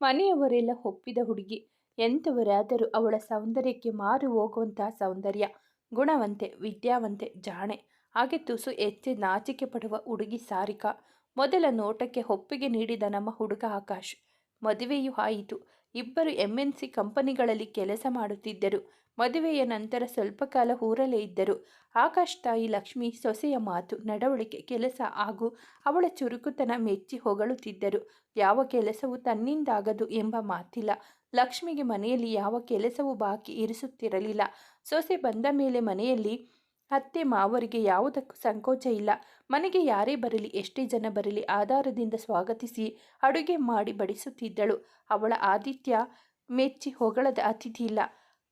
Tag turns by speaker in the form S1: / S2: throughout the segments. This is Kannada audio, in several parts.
S1: ಮನೆಯವರೆಲ್ಲ ಒಪ್ಪಿದ ಹುಡುಗಿ, ಎಂಥವರಾದರೂ ಅವಳ ಸೌಂದರ್ಯಕ್ಕೆ ಮಾರು ಹೋಗುವಂತಹ ಸೌಂದರ್ಯ, ಗುಣವಂತೆ, ವಿದ್ಯಾವಂತೆ, ಜಾಣೆ. ಹಾಗೆ ತುಸು ಹೆಚ್ಚೆ ನಾಚಿಕೆ ಪಡುವ ಹುಡುಗಿ ಸಾರಿಕಾ. ಮೊದಲ ನೋಟಕ್ಕೆ ಒಪ್ಪಿಗೆ ನೀಡಿದ ನಮ್ಮ ಹುಡುಗ ಆಕಾಶ್. ಮದುವೆಯೂ ಆಯಿತು. ಇಬ್ಬರು ಎಂ ಎನ್ ಸಿ ಕಂಪನಿಗಳಲ್ಲಿ ಕೆಲಸ ಮಾಡುತ್ತಿದ್ದರು. ಮದುವೆಯ ನಂತರ ಸ್ವಲ್ಪ ಕಾಲ ಊರಲೇ ಇದ್ದರು. ಆಕಾಶ್ ತಾಯಿ ಲಕ್ಷ್ಮಿ ಸೊಸೆಯ ಮಾತು, ನಡವಳಿಕೆ, ಕೆಲಸ ಹಾಗೂ ಅವಳ ಚುರುಕುತನ ಮೆಚ್ಚಿ ಹೊಗಳುತ್ತಿದ್ದರು. ಯಾವ ಕೆಲಸವೂ ತನ್ನಿಂದಾಗದು ಎಂಬ ಮಾತಿಲ್ಲ. ಲಕ್ಷ್ಮಿಗೆ ಮನೆಯಲ್ಲಿ ಯಾವ ಕೆಲಸವೂ ಬಾಕಿ ಇರಿಸುತ್ತಿರಲಿಲ್ಲ. ಸೊಸೆ ಬಂದ ಮೇಲೆ ಮನೆಯಲ್ಲಿ ಅತ್ತೆ ಮಾವರಿಗೆ ಯಾವುದಕ್ಕೂ ಸಂಕೋಚ ಇಲ್ಲ. ಮನೆಗೆ ಯಾರೇ ಬರಲಿ, ಎಷ್ಟೇ ಜನ ಬರಲಿ ಆಧಾರದಿಂದ ಸ್ವಾಗತಿಸಿ ಅಡುಗೆ ಮಾಡಿ ಬಡಿಸುತ್ತಿದ್ದಳು. ಅವಳ ಆದಿತ್ಯ ಮೆಚ್ಚಿ ಹೊಗಳದ ಅತಿಥಿ ಇಲ್ಲ.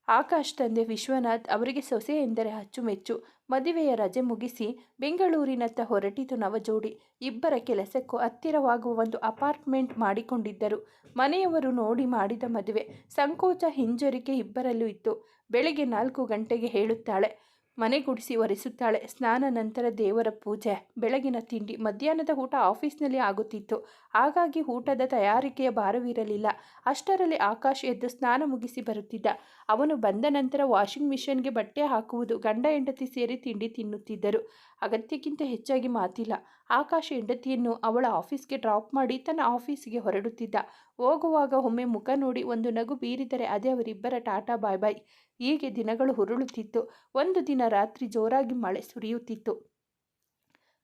S1: ಆಕಾಶ್ ತಂದೆ ವಿಶ್ವನಾಥ್ ಅವರಿಗೆ ಸೊಸೆ ಎಂದರೆ ಅಚ್ಚುಮೆಚ್ಚು. ಮದುವೆಯ ರಜೆ ಮುಗಿಸಿ ಬೆಂಗಳೂರಿನತ್ತ ಹೊರಟಿತು ನವಜೋಡಿ. ಇಬ್ಬರ ಕೆಲಸಕ್ಕೂ ಹತ್ತಿರವಾಗುವ ಒಂದು ಅಪಾರ್ಟ್ಮೆಂಟ್ ಮಾಡಿಕೊಂಡಿದ್ದರು. ಮನೆಯವರು ನೋಡಿ ಮಾಡಿದ ಮದುವೆ. ಸಂಕೋಚ ಹಿಂಜರಿಕೆ ಇಬ್ಬರಲ್ಲೂ ಇತ್ತು. ಬೆಳಿಗ್ಗೆ ನಾಲ್ಕು ಗಂಟೆಗೆ ಹೇಳುತ್ತಾಳೆ ಮನೆ ಗುಡಿಸಿ ಒರೆಸುತ್ತಾಳೆ. ಸ್ನಾನ ನಂತರ ದೇವರ ಪೂಜೆ. ಬೆಳಗಿನ ತಿಂಡಿ. ಮಧ್ಯಾಹ್ನದ ಊಟ ಆಫೀಸ್ನಲ್ಲಿ ಆಗುತ್ತಿತ್ತು. ಹಾಗಾಗಿ ಊಟದ ತಯಾರಿಕೆಯ ಭಾರವಿರಲಿಲ್ಲ. ಅಷ್ಟರಲ್ಲಿ ಆಕಾಶ್ ಎದ್ದು ಸ್ನಾನ ಮುಗಿಸಿ ಬರುತ್ತಿದ್ದ. ಅವನು ಬಂದ ನಂತರ ವಾಷಿಂಗ್ ಮಿಷನ್ಗೆ ಬಟ್ಟೆ ಹಾಕುವುದು, ಗಂಡ ಹೆಂಡತಿ ಸೇರಿ ತಿಂಡಿ ತಿನ್ನುತ್ತಿದ್ದರು. ಅಗತ್ಯಕ್ಕಿಂತ ಹೆಚ್ಚಾಗಿ ಮಾತಿಲ್ಲ. ಆಕಾಶ್ ಹೆಂಡತಿಯನ್ನು ಅವಳ ಆಫೀಸ್ಗೆ ಡ್ರಾಪ್ ಮಾಡಿ ತನ್ನ ಆಫೀಸ್ಗೆ ಹೊರಡುತ್ತಿದ್ದ. ಹೋಗುವಾಗ ಒಮ್ಮೆ ಮುಖ ನೋಡಿ ಒಂದು ನಗು ಬೀರಿದರೆ ಅದೇ ಅವರಿಬ್ಬರ ಟಾಟಾ ಬಾಯ್ ಬಾಯ್. ಹೀಗೆ ದಿನಗಳು ಹುರುಳುತ್ತಿತ್ತು ಒಂದು ದಿನ ರಾತ್ರಿ ಜೋರಾಗಿ ಮಳೆ ಸುರಿಯುತ್ತಿತ್ತು.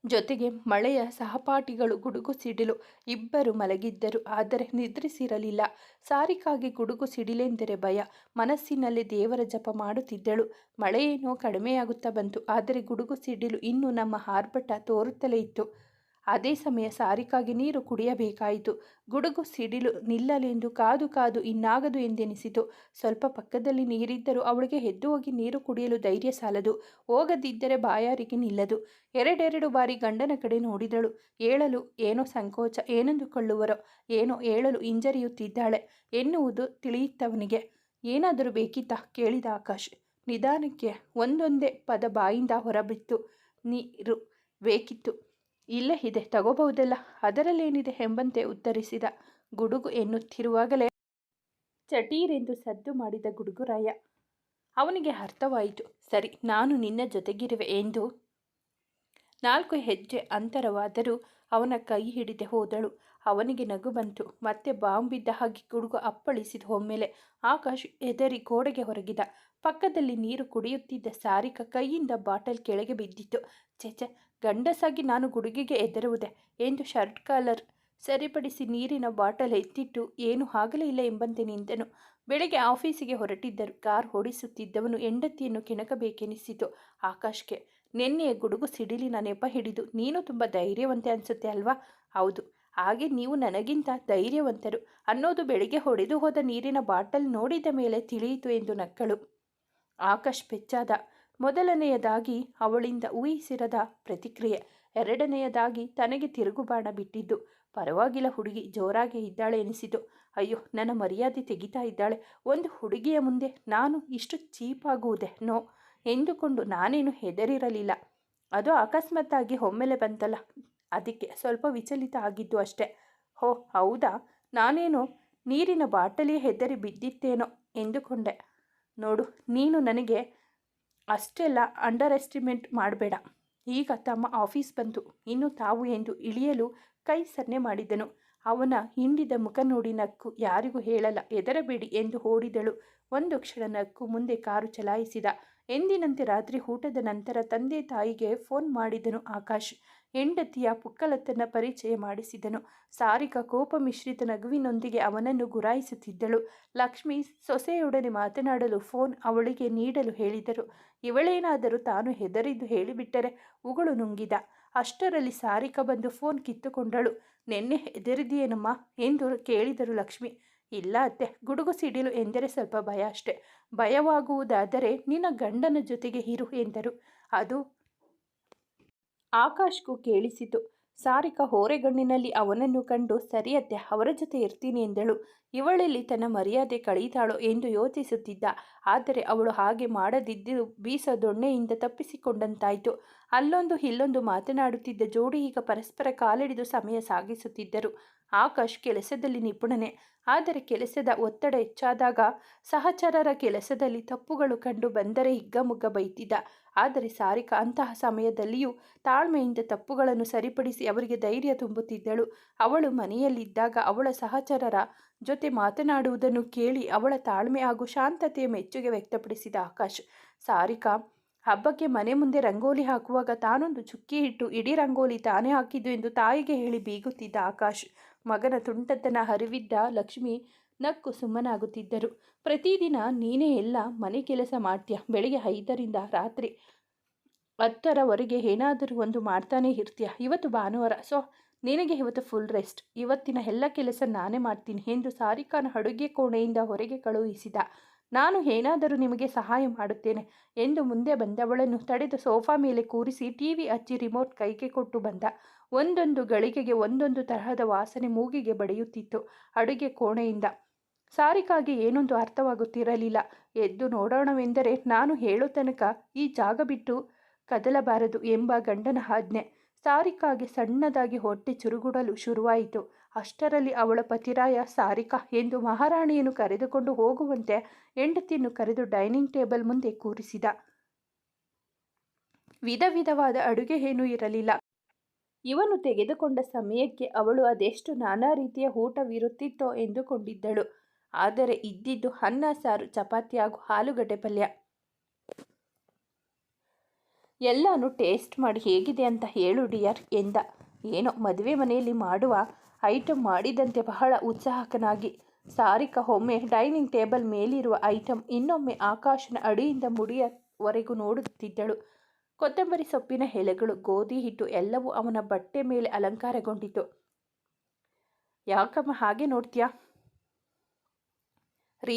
S1: ಜೊತೆಗೆ ಮಳೆಯ ಸಹಪಾಠಿಗಳು ಗುಡುಗು ಸಿಡಿಲು. ಇಬ್ಬರು ಮಲಗಿದ್ದರು. ಆದರೆ ನಿದ್ರಿಸಿರಲಿಲ್ಲ. ಸಾರಿಕಾಗಿ ಗುಡುಗು ಸಿಡಿಲೆಂದರೆ ಭಯ. ಮನಸ್ಸಿನಲ್ಲಿ ದೇವರ ಜಪ ಮಾಡುತ್ತಿದ್ದಳು. ಮಳೆಯೇನೋ ಕಡಿಮೆಯಾಗುತ್ತಾ ಬಂತು. ಆದರೆ ಗುಡುಗು ಸಿಡಿಲು ಇನ್ನೂ ನಮ್ಮ ಆರ್ಭಟ ತೋರುತ್ತಲೇ ಇತ್ತು. ಅದೇ ಸಮಯ ಸಾರಿಕಾಗಿ ನೀರು ಕುಡಿಯಬೇಕಾಯಿತು. ಗುಡುಗು ಸಿಡಿಲು ನಿಲ್ಲಲೆಂದು ಕಾದು ಕಾದು ಇನ್ನಾಗದು ಎಂದೆನಿಸಿತು. ಸ್ವಲ್ಪ ಪಕ್ಕದಲ್ಲಿ ನೀರಿದ್ದರೂ ಅವಳಿಗೆ ಎದ್ದು ಹೋಗಿ ನೀರು ಕುಡಿಯಲು ಧೈರ್ಯ ಸಾಲದು. ಹೋಗದಿದ್ದರೆ ಬಾಯಾರಿಗೆ ನಿಲ್ಲದು. ಎರಡೆರಡು ಬಾರಿ ಗಂಡನ ಕಡೆ ನೋಡಿದಳು. ಏಳಲು ಏನೋ ಸಂಕೋಚ ಏನೆಂದುಕೊಳ್ಳುವರೋ ಏನೋ ಏಳಲು ಹಿಂಜರಿಯುತ್ತಿದ್ದಾಳೆ ಎನ್ನುವುದು ತಿಳಿಯುತ್ತವನಿಗೆ. ಏನಾದರೂ ಬೇಕಿತ್ತಾ? ಕೇಳಿದ ಆಕಾಶ್. ನಿಧಾನಕ್ಕೆ ಒಂದೊಂದೇ ಪದ ಬಾಯಿಂದ ಹೊರಬಿತ್ತು. ನೀರು ಬೇಕಿತ್ತು. ಇಲ್ಲೇ ಇದೆ, ತಗೋಬಹುದಲ್ಲ? ಅದರಲ್ಲೇನಿದೆ ಎಂಬಂತೆ ಉತ್ತರಿಸಿದ ಗುಡುಗು ಎನ್ನುತ್ತಿರುವಾಗಲೇ ಚಟೀರೆಂದು ಸದ್ದು ಮಾಡಿದ ಗುಡುಗುರಾಯ, ಅವನಿಗೆ ಅರ್ಥವಾಯಿತು, ಸರಿ, ನಾನು ನಿನ್ನ ಜೊತೆಗಿರುವೆ ಎಂದು. ನಾಲ್ಕು ಹೆಜ್ಜೆ ಅಂತರವಾದರೂ ಅವನ ಕೈ ಹಿಡಿದೆ ಹೋದಳು. ಅವನಿಗೆ ನಗು ಬಂತು. ಮತ್ತೆ ಬಾಂಬಿದ್ದ ಹಾಗೆ ಗುಡುಗು ಅಪ್ಪಳಿಸಿದ ಒಮ್ಮೆಲೆ ಆಕಾಶ್ ಎದರಿ ಗೋಡೆಗೆ ಹೊರಗಿದ. ಪಕ್ಕದಲ್ಲಿ ನೀರು ಕುಡಿಯುತ್ತಿದ್ದ ಸಾರಿಕ ಕೈಯಿಂದ ಬಾಟಲ್ ಕೆಳಗೆ ಬಿದ್ದಿತ್ತು. ಚೆಚೆ ಗಂಡಸಾಗಿ ನಾನು ಗುಡುಗಿಗೆ ಎದರುವುದೆ ಎಂದು ಶರ್ಟ್ ಕಾಲರ್ ಸರಿಪಡಿಸಿ ನೀರಿನ ಬಾಟಲ್ ಎತ್ತಿಟ್ಟು, ಏನು ಆಗಲೇ ಇಲ್ಲ ಎಂಬಂತೆ ನಿಂತನು. ಬೆಳಗ್ಗೆ ಆಫೀಸಿಗೆ ಹೊರಟಿದ್ದರು. ಕಾರ್ ಓಡಿಸುತ್ತಿದ್ದವನು ಹೆಂಡತಿಯನ್ನು ಕೆಣಕಬೇಕೆನಿಸಿತು. ಆಕಾಶ್ಗೆ, ನಿನ್ನೆಯ ಗುಡುಗು ಸಿಡಿಲಿನ ನೆಪ ಹಿಡಿದು, ನೀನು ತುಂಬ ಧೈರ್ಯವಂತೆ ಅನಿಸುತ್ತೆ ಅಲ್ವಾ? ಹೌದು. ಹಾಗೆ ನೀವು ನನಗಿಂತ ಧೈರ್ಯವಂತರು ಅನ್ನೋದು ಬೆಳಿಗ್ಗೆ ಹೊಡೆದು ಹೋದ ನೀರಿನ ಬಾಟಲ್ ನೋಡಿದ ಮೇಲೆ ತಿಳಿಯಿತು ಎಂದು ನಕ್ಕಳು. ಆಕಾಶ್ ಪೆಚ್ಚಾದ ಮೊದಲನೆಯದಾಗಿ ಅವಳಿಂದ ಊಹಿಸಿರದ ಪ್ರತಿಕ್ರಿಯೆ. ಎರಡನೆಯದಾಗಿ ತನಗೆ ತಿರುಗುಬಾಣ ಬಿಟ್ಟಿದ್ದು. ಪರವಾಗಿಲ್ಲ ಹುಡುಗಿ, ಜೋರಾಗಿ ಇದ್ದಾಳೆ ಎನಿಸಿತು. ಅಯ್ಯೋ, ನನ್ನ ಮರ್ಯಾದೆ ತೆಗಿತಾ ಇದ್ದಾಳೆ. ಒಂದು ಹುಡುಗಿಯ ಮುಂದೆ ನಾನು ಇಷ್ಟು ಚೀಪಾಗುವುದೇ ನೋ ಎಂದುಕೊಂಡು ನಾನೇನು ಹೆದರಿರಲಿಲ್ಲ. ಅದು ಅಕಸ್ಮಾತ್ತಾಗಿ ಒಮ್ಮೆಲೆ ಬಂತಲ್ಲ. ಅದಕ್ಕೆ ಸ್ವಲ್ಪ ವಿಚಲಿತ ಆಗಿದ್ದು ಅಷ್ಟೆ. ಹೋ, ಹೌದಾ? ನಾನೇನು ನೀರಿನ ಬಾಟಲಿ ಹೆದರಿ ಬಿದ್ದಿತ್ತೇನೋ ಎಂದುಕೊಂಡೆ. ನೋಡು, ನೀನು ನನಗೆ ಅಷ್ಟೆಲ್ಲ ಅಂಡರ್ ಎಸ್ಟಿಮೇಟ್ ಮಾಡಬೇಡ. ಈಗ ತಮ್ಮ ಆಫೀಸ್ ಬಂತು. ಇನ್ನು ತಾವು ಎಂದು ಇಳಿಯಲು ಕೈ ಸನ್ನೆ ಮಾಡಿದನು. ಅವನ ಹಿಂಡಿದ ಮುಖ ನೋಡಿ ನಕ್ಕು ಯಾರಿಗೂ ಹೇಳಲ್ಲ ಎದರಬೇಡಿ ಎಂದು ಓಡಿದಳು. ಒಂದು ಕ್ಷಣ ನಕ್ಕು ಮುಂದೆ ಕಾರು ಚಲಾಯಿಸಿದ. ಎಂದಿನಂತೆ ರಾತ್ರಿ ಊಟದ ನಂತರ ತಂದೆ ತಾಯಿಗೆ ಫೋನ್ ಮಾಡಿದನು ಆಕಾಶ್. ಹೆಂಡತಿಯ ಪುಕ್ಕಲತ್ತನ್ನು ಪರಿಚಯ ಮಾಡಿಸಿದನು. ಸಾರಿಕ ಕೋಪ ಮಿಶ್ರಿತ ನಗುವಿನೊಂದಿಗೆ ಅವನನ್ನು ಗುರಾಯಿಸುತ್ತಿದ್ದಳು. ಲಕ್ಷ್ಮಿ ಸೊಸೆಯೊಡನೆ ಮಾತನಾಡಲು ಫೋನ್ ಅವಳಿಗೆ ನೀಡಲು ಹೇಳಿದರು. ಇವಳೇನಾದರೂ ತಾನು ಹೆದರಿದ್ದು ಹೇಳಿಬಿಟ್ಟರೆ ಉಗಳು ನುಂಗಿದ. ಅಷ್ಟರಲ್ಲಿ ಸಾರಿಕ ಬಂದು ಫೋನ್ ಕಿತ್ತುಕೊಂಡಳು. ನಿನ್ನೆ ಹೆದರಿದೆಯೇನಮ್ಮ ಎಂದು ಕೇಳಿದರು ಲಕ್ಷ್ಮಿ. ಇಲ್ಲ ಅತ್ತೆ, ಗುಡುಗು ಸಿಡಿಲು ಎಂದರೆ ಸ್ವಲ್ಪ ಭಯ ಅಷ್ಟೆ. ಭಯವಾಗುವುದಾದರೆ ನಿನ್ನ ಗಂಡನ ಜೊತೆಗೆ ಇರು ಎಂದರು. ಅದು ಆಕಾಶ್ಗೂ ಕೇಳಿಸಿತು. ಸಾರಿಕ ಹೋರೆಗಣ್ಣಿನಲ್ಲಿ ಅವನನ್ನು ಕಂಡು, ಸರಿಯತ್ತೆ, ಅವರ ಜೊತೆ ಇರ್ತೀನಿ ಎಂದಳು. ಇವಳಲ್ಲಿ ತನ್ನ ಮರ್ಯಾದೆ ಕಳೀತಾಳೋ ಎಂದು ಯೋಚಿಸುತ್ತಿದ್ದ. ಆದರೆ ಅವಳು ಹಾಗೆ ಮಾಡದಿದ್ದು ಬೀಸೋ ದೊಣ್ಣೆಯಿಂದ ತಪ್ಪಿಸಿಕೊಂಡಂತಾಯಿತು. ಅಲ್ಲೊಂದು ಇಲ್ಲೊಂದು ಮಾತನಾಡುತ್ತಿದ್ದ ಜೋಡಿ ಈಗ ಪರಸ್ಪರ ಕಾಲಿಡಿದು ಸಮಯ ಸಾಗಿಸುತ್ತಿದ್ದರು. ಆಕಾಶ್ ಕೆಲಸದಲ್ಲಿ ನಿಪುಣನೆ. ಆದರೆ ಕೆಲಸದ ಒತ್ತಡ ಹೆಚ್ಚಾದಾಗ ಸಹಚರರ ಕೆಲಸದಲ್ಲಿ ತಪ್ಪುಗಳು ಕಂಡು ಬಂದರೆ ಹಿಗ್ಗಮುಗ್ಗ ಬೈತಿದ್ದ. ಆದರೆ ಸಾರಿಕಾ ಅಂತಹ ಸಮಯದಲ್ಲಿಯೂ ತಾಳ್ಮೆಯಿಂದ ತಪ್ಪುಗಳನ್ನು ಸರಿಪಡಿಸಿ ಅವರಿಗೆ ಧೈರ್ಯ ತುಂಬುತ್ತಿದ್ದಳು. ಅವಳು ಮನೆಯಲ್ಲಿದ್ದಾಗ ಅವಳ ಸಹಚರರ ಜೊತೆ ಮಾತನಾಡುವುದನ್ನು ಕೇಳಿ ಅವಳ ತಾಳ್ಮೆ ಹಾಗೂ ಶಾಂತತೆಯ ಮೆಚ್ಚುಗೆ ವ್ಯಕ್ತಪಡಿಸಿದ ಆಕಾಶ್, ಸಾರಿಕಾ, ಹಬ್ಬಕ್ಕೆ ಮನೆ ಮುಂದೆ ರಂಗೋಲಿ ಹಾಕುವಾಗ ತಾನೊಂದು ಚುಕ್ಕಿ ಇಟ್ಟು ಇಡೀ ರಂಗೋಲಿ ತಾನೇ ಹಾಕಿದ್ದು ಎಂದು ತಾಯಿಗೆ ಹೇಳಿ ಬೀಗುತ್ತಿದ್ದ ಆಕಾಶ್, ಮಗನ ತುಂಟತನ ಹರಿವಿದ್ದ ಲಕ್ಷ್ಮಿ ನಕ್ಕು ಸುಮ್ಮನಾಗುತ್ತಿದ್ದರು. ಪ್ರತಿದಿನ ನೀನೇ ಎಲ್ಲ ಮನೆ ಕೆಲಸ ಮಾಡ್ತೀಯ? ಬೆಳಿಗ್ಗೆ ಐದರಿಂದ ರಾತ್ರಿ ಹತ್ತರವರೆಗೆ ಏನಾದರೂ ಒಂದು ಮಾಡ್ತಾನೆ ಇರ್ತೀಯ? ಇವತ್ತು ಭಾನುವಾರ. ಸೊ, ನಿನಗೆ ಇವತ್ತು ಫುಲ್ ರೆಸ್ಟ್ ಇವತ್ತಿನ ಎಲ್ಲ ಕೆಲಸ ನಾನೇ ಮಾಡ್ತೀನಿ ಎಂದು ಸಾರಿಕಾನ ಅಡುಗೆ ಕೋಣೆಯಿಂದ ಹೊರಗೆ ಕಳುಹಿಸಿದ. ನಾನು ಏನಾದರೂ ನಿಮಗೆ ಸಹಾಯ ಮಾಡುತ್ತೇನೆ ಎಂದು ಮುಂದೆ ಬಂದವಳನ್ನು ತಡೆದು ಸೋಫಾ ಮೇಲೆ ಕೂರಿಸಿ ಟಿವಿ ಹಚ್ಚಿ ರಿಮೋಟ್ ಕೈಗೆ ಕೊಟ್ಟು ಬಂದ. ಒಂದೊಂದು ಗಳಿಗೆಗೆ ಒಂದೊಂದು ತರಹದ ವಾಸನೆ ಮೂಗಿಗೆ ಬಡಿಯುತ್ತಿತ್ತು. ಅಡುಗೆ ಕೋಣೆಯಿಂದ ಸಾರಿಕಾಗೆ ಏನೊಂದು ಅರ್ಥವಾಗುತ್ತಿರಲಿಲ್ಲ. ಎದ್ದು ನೋಡೋಣವೆಂದರೆ ನಾನು ಹೇಳೋ ತನಕ ಈ ಜಾಗ ಬಿಟ್ಟು ಕದಲಬಾರದು ಎಂಬ ಗಂಡನ ಆಜ್ಞೆ. ಸಾರಿಕಾಗೆ ಸಣ್ಣದಾಗಿ ಹೊಟ್ಟೆ ಚುರುಗುಡಲು ಶುರುವಾಯಿತು. ಅಷ್ಟರಲ್ಲಿ ಅವಳ ಪತಿರಾಯ ಸಾರಿಕಾ ಎಂದು ಮಹಾರಾಣಿಯನ್ನು ಕರೆದುಕೊಂಡು ಹೋಗುವಂತೆ ಹೆಂಡತಿಯನ್ನು ಕರೆದು ಡೈನಿಂಗ್ ಟೇಬಲ್ ಮುಂದೆ ಕೂರಿಸಿದ. ವಿಧ ವಿಧವಾದ ಅಡುಗೆ ಏನೂ ಇರಲಿಲ್ಲ. ಇವನು ತೆಗೆದುಕೊಂಡ ಸಮಯಕ್ಕೆ ಅವಳು ಅದೆಷ್ಟು ನಾನಾ ರೀತಿಯ ಊಟವಿರುತ್ತಿತ್ತೋ ಎಂದುಕೊಂಡಿದ್ದಳು. ಆದರೆ ಇದ್ದಿದ್ದು ಅನ್ನ, ಸಾರು, ಚಪಾತಿ ಹಾಗೂ ಆಲೂಗಡ್ಡೆ ಪಲ್ಯ. ಎಲ್ಲನೂ ಟೇಸ್ಟ್ ಮಾಡಿ ಹೇಗಿದೆ ಅಂತ ಹೇಳು ಡಿಯರ್ ಎಂದ. ಏನೋ ಮದುವೆ ಮನೆಯಲ್ಲಿ ಮಾಡುವ ಐಟಮ್ ಮಾಡಿದಂತೆ ಬಹಳ ಉತ್ಸಾಹಕನಾಗಿ. ಸಾರಿಕ ಒಮ್ಮೆ ಡೈನಿಂಗ್ ಟೇಬಲ್ ಮೇಲಿರುವ ಐಟಮ್ ಇನ್ನೊಮ್ಮೆ ಆಕಾಶನ ಅಡಿಯಿಂದ ಮುಡಿಯವರೆಗೂ ನೋಡುತ್ತಿದ್ದಳು. ಕೊತ್ತಂಬರಿ ಸೊಪ್ಪಿನ ಎಲೆಗಳು, ಗೋಧಿ ಹಿಟ್ಟು ಎಲ್ಲವೂ ಅವನ ಬಟ್ಟೆ ಮೇಲೆ ಅಲಂಕಾರಗೊಂಡಿತು. ಯಾಕಮ್ಮ, ಹಾಗೆ ನೋಡ್ತೀಯಾ? ರೀ,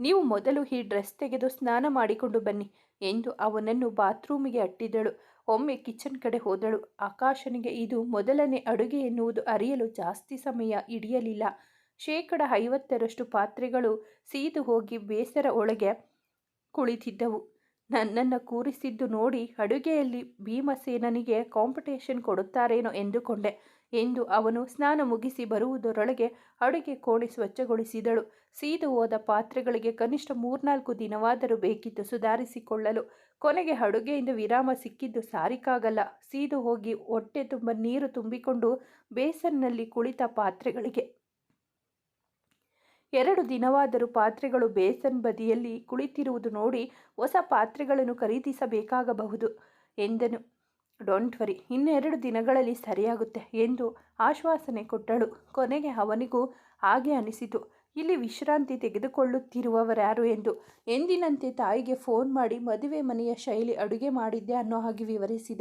S1: ನೀವು ಮೊದಲು ಈ ಡ್ರೆಸ್ ತೆಗೆದು ಸ್ನಾನ ಮಾಡಿಕೊಂಡು ಬನ್ನಿ ಎಂದು ಅವನನ್ನು ಬಾತ್ರೂಮಿಗೆ ಅಟ್ಟಿದಳು. ಒಮ್ಮೆ ಕಿಚನ್ ಕಡೆ ಹೋದಳು. ಆಕಾಶನಿಗೆ ಇದು ಮೊದಲನೇ ಅಡುಗೆ ಎನ್ನುವುದು ಅರಿಯಲು ಜಾಸ್ತಿ ಸಮಯ ಹಿಡಿಯಲಿಲ್ಲ. ಶೇಕಡ ಐವತ್ತರಷ್ಟು ಪಾತ್ರೆಗಳು ಸೀದು ಹೋಗಿ ಬೇಸರ ಒಳಗೆ ಕುಳಿತಿದ್ದವು. ನನ್ನನ್ನು ಕೂರಿಸಿದ್ದು ನೋಡಿ ಅಡುಗೆಯಲ್ಲಿ ಭೀಮಸೇನನಿಗೆ ಕಾಂಪಿಟೇಷನ್ ಕೊಡುತ್ತಾರೇನೋ ಎಂದುಕೊಂಡೆ. ಎಂದು ಅವನು ಸ್ನಾನ ಮುಗಿಸಿ ಬರುವುದರೊಳಗೆ ಅಡುಗೆ ಕೋಣೆ ಸ್ವಚ್ಛಗೊಳಿಸಿದಳು. ಸೀದು ಹೋದ ಪಾತ್ರೆಗಳಿಗೆ ಕನಿಷ್ಠ ಮೂರ್ನಾಲ್ಕು ದಿನವಾದರೂ ಬೇಕಿತ್ತು ಸುಧಾರಿಸಿಕೊಳ್ಳಲು. ಕೊನೆಗೆ ಅಡುಗೆಯಿಂದ ವಿರಾಮ ಸಿಕ್ಕಿದ್ದು ಸಾರಿಕಾಗಲ್ಲ. ಸೀದು ಹೋಗಿ ಹೊಟ್ಟೆ ತುಂಬ ನೀರು ತುಂಬಿಕೊಂಡು ಬೇಸನ್ನಲ್ಲಿ ಕುಳಿತ ಪಾತ್ರೆಗಳಿಗೆ. ಎರಡು ದಿನವಾದರೂ ಪಾತ್ರೆಗಳು ಬೇಸನ್ ಬದಿಯಲ್ಲಿ ಕುಳಿತಿರುವುದು ನೋಡಿ ಹೊಸ ಪಾತ್ರೆಗಳನ್ನು ಖರೀದಿಸಬೇಕಾಗಬಹುದು ಎಂದನು. ಡೋಂಟ್ ವರಿ ಇನ್ನೆರಡು ದಿನಗಳಲ್ಲಿ ಸರಿಯಾಗುತ್ತೆ ಎಂದು ಆಶ್ವಾಸನೆ ಕೊಟ್ಟಳು. ಕೊನೆಗೆ ಅವನಿಗೂ ಹಾಗೆ ಅನಿಸಿತು. ಇಲ್ಲಿ ವಿಶ್ರಾಂತಿ ತೆಗೆದುಕೊಳ್ಳುತ್ತಿರುವವರ್ಯಾರು ಎಂದು? ಎಂದಿನಂತೆ ತಾಯಿಗೆ ಫೋನ್ ಮಾಡಿ ಮದುವೆ ಮನೆಯ ಶೈಲಿ ಅಡುಗೆ ಮಾಡಿದ್ದೆ ಅನ್ನೋ ಹಾಗೆ ವಿವರಿಸಿದ.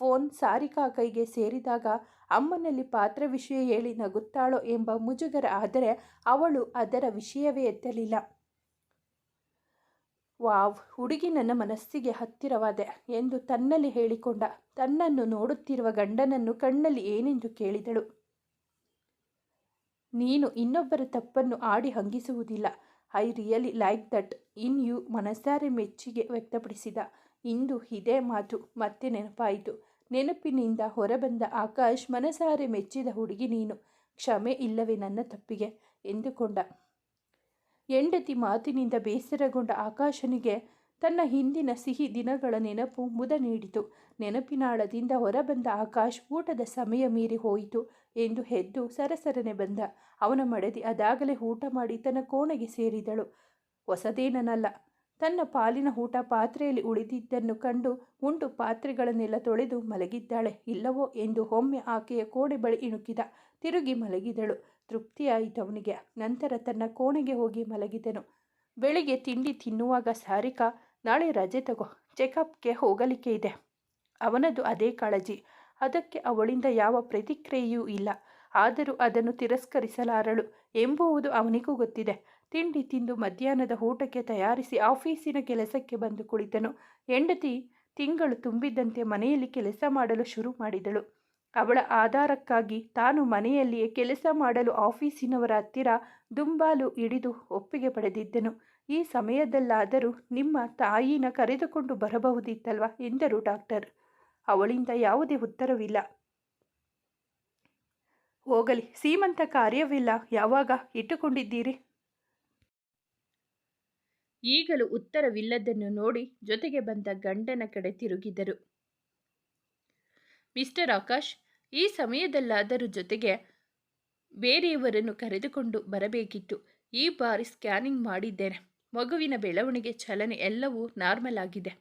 S1: ಫೋನ್ ಸಾರಿಕಾ ಕೈಗೆ ಸೇರಿದಾಗ ಅಮ್ಮನಲ್ಲಿ ಪಾತ್ರ ವಿಷಯ ಹೇಳಿ ನಗುತ್ತಾಳೋ ಎಂಬ ಮುಜುಗರ ಆದರೆ ಅವಳು ಅದರ ವಿಷಯವೇ ಎತ್ತಲಿಲ್ಲ. ವಾವ್, ಹುಡುಗಿ ನನ್ನ ಮನಸ್ಸಿಗೆ ಹತ್ತಿರವಾದೆ ಎಂದು ತನ್ನಲ್ಲಿ ಹೇಳಿಕೊಂಡ. ತನ್ನನ್ನು ನೋಡುತ್ತಿರುವ ಗಂಡನನ್ನು ಕಣ್ಣಲ್ಲಿ ಏನೆಂದು ಕೇಳಿದಳು. ನೀನು ಇನ್ನೊಬ್ಬರ ತಪ್ಪನ್ನು ಆಡಿ ಹಂಗಿಸುವುದಿಲ್ಲ. I really like that in you ಮನಸಾರೆ ಮೆಚ್ಚುಗೆ ವ್ಯಕ್ತಪಡಿಸಿದ. ಇಂದು ಇದೇ ಮಾತು ಮತ್ತೆ ನೆನಪಾಯಿತು. ನೆನಪಿನಿಂದ ಹೊರಬಂದ ಆಕಾಶ್ ಮನಸಾರೆ ಮೆಚ್ಚಿದ ಹುಡುಗಿ ನೀನು. ಕ್ಷಮೆ ಇಲ್ಲವೇ ನನ್ನ ತಪ್ಪಿಗೆ? ಎಂದುಕೊಂಡ. ಹೆಂಡತಿ ಮಾತಿನಿಂದ ಬೇಸರಗೊಂಡ ಆಕಾಶನಿಗೆ ತನ್ನ ಹಿಂದಿನ ಸಿಹಿ ದಿನಗಳ ನೆನಪು ಮುದ ನೀಡಿತು. ನೆನಪಿನಾಳದಿಂದ ಹೊರಬಂದ ಆಕಾಶ್ ಊಟದ ಸಮಯ ಮೀರಿ ಹೋಯಿತು ಎಂದು ಹೆದ್ದು ಸರಸರನೆ ಬಂದ. ಅವನ ಮಡದಿ ಅದಾಗಲೇ ಊಟ ಮಾಡಿ ತನ್ನ ಕೋಣೆಗೆ ಸೇರಿದಳು. ಹೊಸದೇನನಲ್ಲ, ತನ್ನ ಪಾಲಿನ ಊಟ ಪಾತ್ರೆಯಲ್ಲಿ ಉಳಿದಿದ್ದನ್ನು ಕಂಡು ಉಂಡು ಪಾತ್ರೆಗಳನ್ನೆಲ್ಲ ತೊಳೆದು ಮಲಗಿದ್ದಾಳೆ. ಇಲ್ಲವೋ ಎಂದು ಒಮ್ಮೆ ಆಕೆಯ ಕೋಣೆ ಬಳಿ ಇಣುಕಿದ. ತಿರುಗಿ ಮಲಗಿದಳು. ತೃಪ್ತಿಯಾಯಿತು ಅವನಿಗೆ ನಂತರ ತನ್ನ ಕೋಣೆಗೆ ಹೋಗಿ ಮಲಗಿದನು. ಬೆಳಿಗ್ಗೆ ತಿಂಡಿ ತಿನ್ನುವಾಗ ಸಾರಿಕಾ, ನಾಳೆ ರಜೆ ತಗೋ, ಚೆಕಪ್ಗೆ ಹೋಗಲಿಕ್ಕೆ ಇದೆ. ಅವನದು ಅದೇ ಕಾಳಜಿ. ಅದಕ್ಕೆ ಅವಳಿಂದ ಯಾವ ಪ್ರತಿಕ್ರಿಯೆಯೂ ಇಲ್ಲ. ಆದರೂ ಅದನ್ನು ತಿರಸ್ಕರಿಸಲಾರಳು ಎಂಬುವುದು ಅವನಿಗೂ ಗೊತ್ತಿದೆ. ತಿಂಡಿ ತಿಂದು ಮಧ್ಯಾಹ್ನದ ಊಟಕ್ಕೆ ತಯಾರಿಸಿ ಆಫೀಸಿನ ಕೆಲಸಕ್ಕೆ ಬಂದು ಕುಳಿತನು. ಹೆಂಡತಿ ತಿಂಗಳು ತುಂಬಿದ್ದಂತೆ ಮನೆಯಲ್ಲಿ ಕೆಲಸ ಮಾಡಲು ಶುರು ಮಾಡಿದಳು. ಅವಳ ಆಧಾರಕ್ಕಾಗಿ ತಾನು ಮನೆಯಲ್ಲಿಯೇ ಕೆಲಸ ಮಾಡಲು ಆಫೀಸಿನವರ ಹತ್ತಿರ ದುಂಬಾಲು ಹಿಡಿದು ಒಪ್ಪಿಗೆ ಪಡೆದಿದ್ದನು. ಈ ಸಮಯದಲ್ಲಾದರೂ ನಿಮ್ಮ ತಾಯಿನ ಕರೆದುಕೊಂಡು ಬರಬಹುದಿತ್ತಲ್ವ? ಎಂದರು ಡಾಕ್ಟರ್. ಅವಳಿಂದ ಯಾವುದೇ ಉತ್ತರವಿಲ್ಲ. ಹೋಗಲಿ, ಸೀಮಂತ ಕಾರ್ಯವಿಲ್ಲ. ಯಾವಾಗ ಇಟ್ಟುಕೊಂಡಿದ್ದೀರಿ? ಈಗಲೂ ಉತ್ತರವಿಲ್ಲದನ್ನು ನೋಡಿ ಜೊತೆಗೆ ಬಂದ ಗಂಡನ ಕಡೆ ತಿರುಗಿದರು. ಮಿಸ್ಟರ್ ಆಕಾಶ್ ಈ ಸಮಯದಲ್ಲಾದರೂ ಜೊತೆಗೆ ಬೇರೆಯವರನ್ನು ಕರೆದುಕೊಂಡು ಬರಬೇಕಿತ್ತು. ಈ ಬಾರಿ ಸ್ಕ್ಯಾನಿಂಗ್ ಮಾಡಿದ್ದೇನೆ. ಮಗುವಿನ ಬೆಳವಣಿಗೆ, ಚಲನೆ ಎಲ್ಲವೂ ನಾರ್ಮಲ್ ಆಗಿದೆ.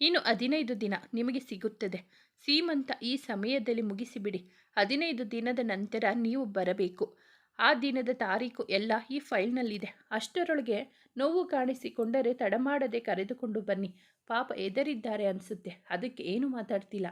S1: ಇನ್ನು ಹದಿನೈದು ದಿನ ನಿಮಗೆ ಸಿಗುತ್ತದೆ. ಸೀಮಂತ ಈ ಸಮಯದಲ್ಲಿ ಮುಗಿಸಿಬಿಡಿ. ಹದಿನೈದು ದಿನದ ನಂತರ ನೀವು ಬರಬೇಕು. ಆ ದಿನದ ತಾರೀಕು ಎಲ್ಲ ಈ ಫೈಲ್ನಲ್ಲಿದೆ. ಅಷ್ಟರೊಳಗೆ ನೋವು ಕಾಣಿಸಿಕೊಂಡರೆ ತಡಮಾಡದೆ ಕರೆದುಕೊಂಡು ಬನ್ನಿ. ಪಾಪ ಎದರಿದ್ದಾರೆ ಅನಿಸುತ್ತೆ. ಅದಕ್ಕೆ ಏನು ಮಾತಾಡ್ತಿಲ್ಲ.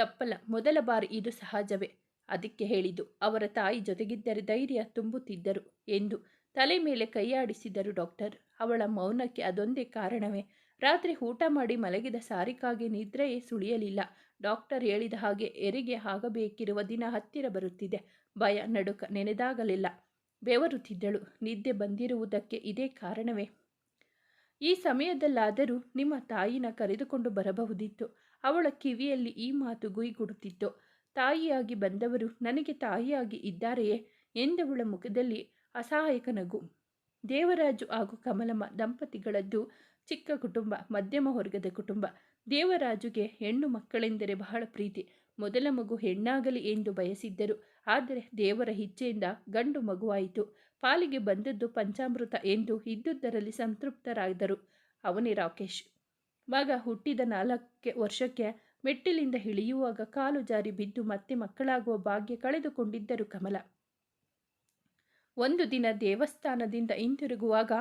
S1: ತಪ್ಪಲ್ಲ ಮೊದಲ ಬಾರಿ ಇದು ಸಹಜವೇ? ಅದಕ್ಕೆ ಹೇಳಿದ್ದು, ಅವರ ತಾಯಿ ಜೊತೆಗಿದ್ದರೆ ಧೈರ್ಯ ತುಂಬುತ್ತಿದ್ದರು ಎಂದು ತಲೆ ಮೇಲೆ ಕೈಯಾಡಿಸಿದರು ಡಾಕ್ಟರ್. ಅವಳ ಮೌನಕ್ಕೆ ಅದೊಂದೇ ಕಾರಣವೇ? ರಾತ್ರಿ ಊಟ ಮಾಡಿ ಮಲಗಿದ ಸಾರಿಕಾಗೆ ನಿದ್ರೆಯೇ ಸುಳಿಯಲಿಲ್ಲ. ಡಾಕ್ಟರ್ ಹೇಳಿದ ಹಾಗೆ ಎರಿಗೆ ಆಗಬೇಕಿರುವ ದಿನ ಹತ್ತಿರ ಬರುತ್ತಿದೆ. ಭಯ, ನಡುಕ ನೆನೆದಾಗಲಿಲ್ಲ. ಬೆವರುತ್ತಿದ್ದಳು. ನಿದ್ದೆ ಬಂದಿರುವುದಕ್ಕೆ ಇದೇ ಕಾರಣವೇ? ಈ ಸಮಯದಲ್ಲಾದರೂ ನಿಮ್ಮ ತಾಯಿನ ಕರೆದುಕೊಂಡು ಬರಬಹುದಿತ್ತು. ಅವಳ ಕಿವಿಯಲ್ಲಿ ಈ ಮಾತು ಗುಯ್ಗುಡುತ್ತಿತ್ತು. ತಾಯಿಯಾಗಿ ಬಂದವರು ನನಗೆ ತಾಯಿಯಾಗಿ ಇದ್ದಾರೆಯೇ ಎಂದವಳ ಮುಖದಲ್ಲಿ ಅಸಹಾಯಕ ನಗು. ದೇವರಾಜು ಹಾಗೂ ಕಮಲಮ್ಮ ದಂಪತಿಗಳದ್ದು ಚಿಕ್ಕ ಕುಟುಂಬ, ಮಧ್ಯಮ ವರ್ಗದ ಕುಟುಂಬ. ದೇವರಾಜುಗೆ ಹೆಣ್ಣು ಮಕ್ಕಳೆಂದರೆ ಬಹಳ ಪ್ರೀತಿ. ಮೊದಲ ಮಗು ಹೆಣ್ಣಾಗಲಿ ಎಂದು ಬಯಸಿದ್ದರು. ಆದರೆ ದೇವರ ಇಚ್ಛೆಯಿಂದ ಗಂಡು ಮಗುವಾಯಿತು. ಪಾಲಿಗೆ ಬಂದದ್ದು ಪಂಚಾಮೃತ ಎಂದು ಇದ್ದುದರಲ್ಲಿ ಸಂತೃಪ್ತರಾದರು. ಅವನೇ ರಾಕೇಶ್. ಮಗ ಹುಟ್ಟಿದ ನಾಲ್ಕು ವರ್ಷಕ್ಕೆ ಮೆಟ್ಟಿಲಿಂದ ಇಳಿಯುವಾಗ ಕಾಲು ಜಾರಿ ಬಿದ್ದು ಮತ್ತೆ ಮಕ್ಕಳಾಗುವ ಭಾಗ್ಯ ಕಳೆದುಕೊಂಡಿದ್ದರು ಕಮಲ. ಒಂದು ದಿನ ದೇವಸ್ಥಾನದಿಂದ ಹಿಂತಿರುಗುವಾಗ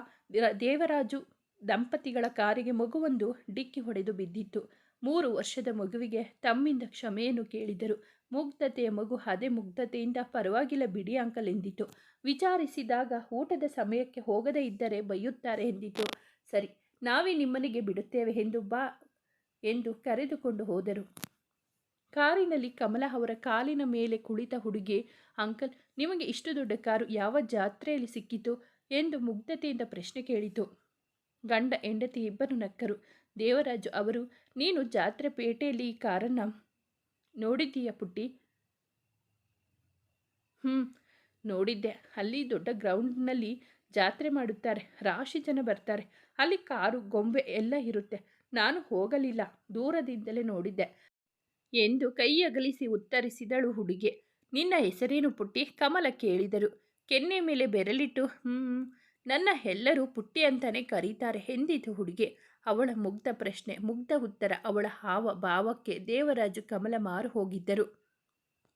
S1: ದೇವರಾಜು ದಂಪತಿಗಳ ಕಾರಿಗೆ ಮಗುವೊಂದು ಡಿಕ್ಕಿ ಹೊಡೆದು ಬಿದ್ದಿತ್ತು. ಮೂರು ವರ್ಷದ ಮಗುವಿಗೆ ತಮ್ಮಿಂದ ಕ್ಷಮೆಯನ್ನು ಕೇಳಿದರು. ಮುಗ್ಧತೆಯ ಮಗು ಅದೇ ಮುಗ್ಧತೆಯಿಂದ ಪರವಾಗಿಲ್ಲ ಬಿಡಿ ಅಂಕಲ್ ಎಂದಿತು ವಿಚಾರಿಸಿದಾಗ ಊಟದ ಸಮಯಕ್ಕೆ ಹೋಗದೇ ಇದ್ದರೆ ಬೈಯುತ್ತಾರೆ ಎಂದಿತು ಸರಿ ನಾವೇ ನಿಮ್ಮನೆಗೆ ಬಿಡುತ್ತೇವೆ ಎಂದು ಬಾ ಎಂದು ಕರೆದುಕೊಂಡು ಹೋದರು. ಕಾರಿನಲ್ಲಿ ಕಮಲ ಅವರ ಕಾಲಿನ ಮೇಲೆ ಕುಳಿತ ಹುಡುಗಿ, ಅಂಕಲ್, ನಿಮಗೆ ಇಷ್ಟು ದೊಡ್ಡ ಕಾರು ಯಾವ ಜಾತ್ರೆಯಲ್ಲಿ ಸಿಕ್ಕಿತು? ಎಂದು ಮುಗ್ಧತೆಯಿಂದ ಪ್ರಶ್ನೆ ಕೇಳಿತು. ಗಂಡ ಹೆಂಡತಿ ಇಬ್ಬರು ನಕ್ಕರು. ದೇವರಾಜು ಅವರು, ನೀನು ಜಾತ್ರೆ ಪೇಟೆಯಲ್ಲಿ ಈ ಕಾರನ್ನು ನೋಡಿದ್ದೀಯ ಪುಟ್ಟಿ? ಹ್ಞೂ ನೋಡಿದ್ದೆ. ಅಲ್ಲಿ ದೊಡ್ಡ ಗ್ರೌಂಡ್ನಲ್ಲಿ ಜಾತ್ರೆ ಮಾಡುತ್ತಾರೆ. ರಾಶಿ ಜನ ಬರ್ತಾರೆ. ಅಲ್ಲಿ ಕಾರು, ಗೊಂಬೆ ಎಲ್ಲ ಇರುತ್ತೆ. ನಾನು ಹೋಗಲಿಲ್ಲ. ದೂರದಿಂದಲೇ ನೋಡಿದ್ದೆ ಎಂದು ಕೈ ಅಗಲಿಸಿ ಉತ್ತರಿಸಿದಳು ಹುಡುಗಿ. ನಿನ್ನ ಹೆಸರೇನು ಪುಟ್ಟಿ? ಕಮಲ ಕೇಳಿದರು. ಕೆನ್ನೆ ಮೇಲೆ ಬೆರಳಿಟ್ಟು ಹ್ಞೂ ನನ್ನ ಎಲ್ಲರೂ ಪುಟ್ಟಿ ಅಂತಾನೆ ಕರೀತಾರೆ ಎಂದಿತು ಹುಡುಗಿ. ಅವಳ ಮುಗ್ಧ ಪ್ರಶ್ನೆ, ಮುಗ್ಧ ಉತ್ತರ, ಅವಳ ಹಾವ, ಭಾವಕ್ಕೆ ದೇವರಾಜು ಕಮಲ ಮಾರು ಹೋಗಿದ್ದರು.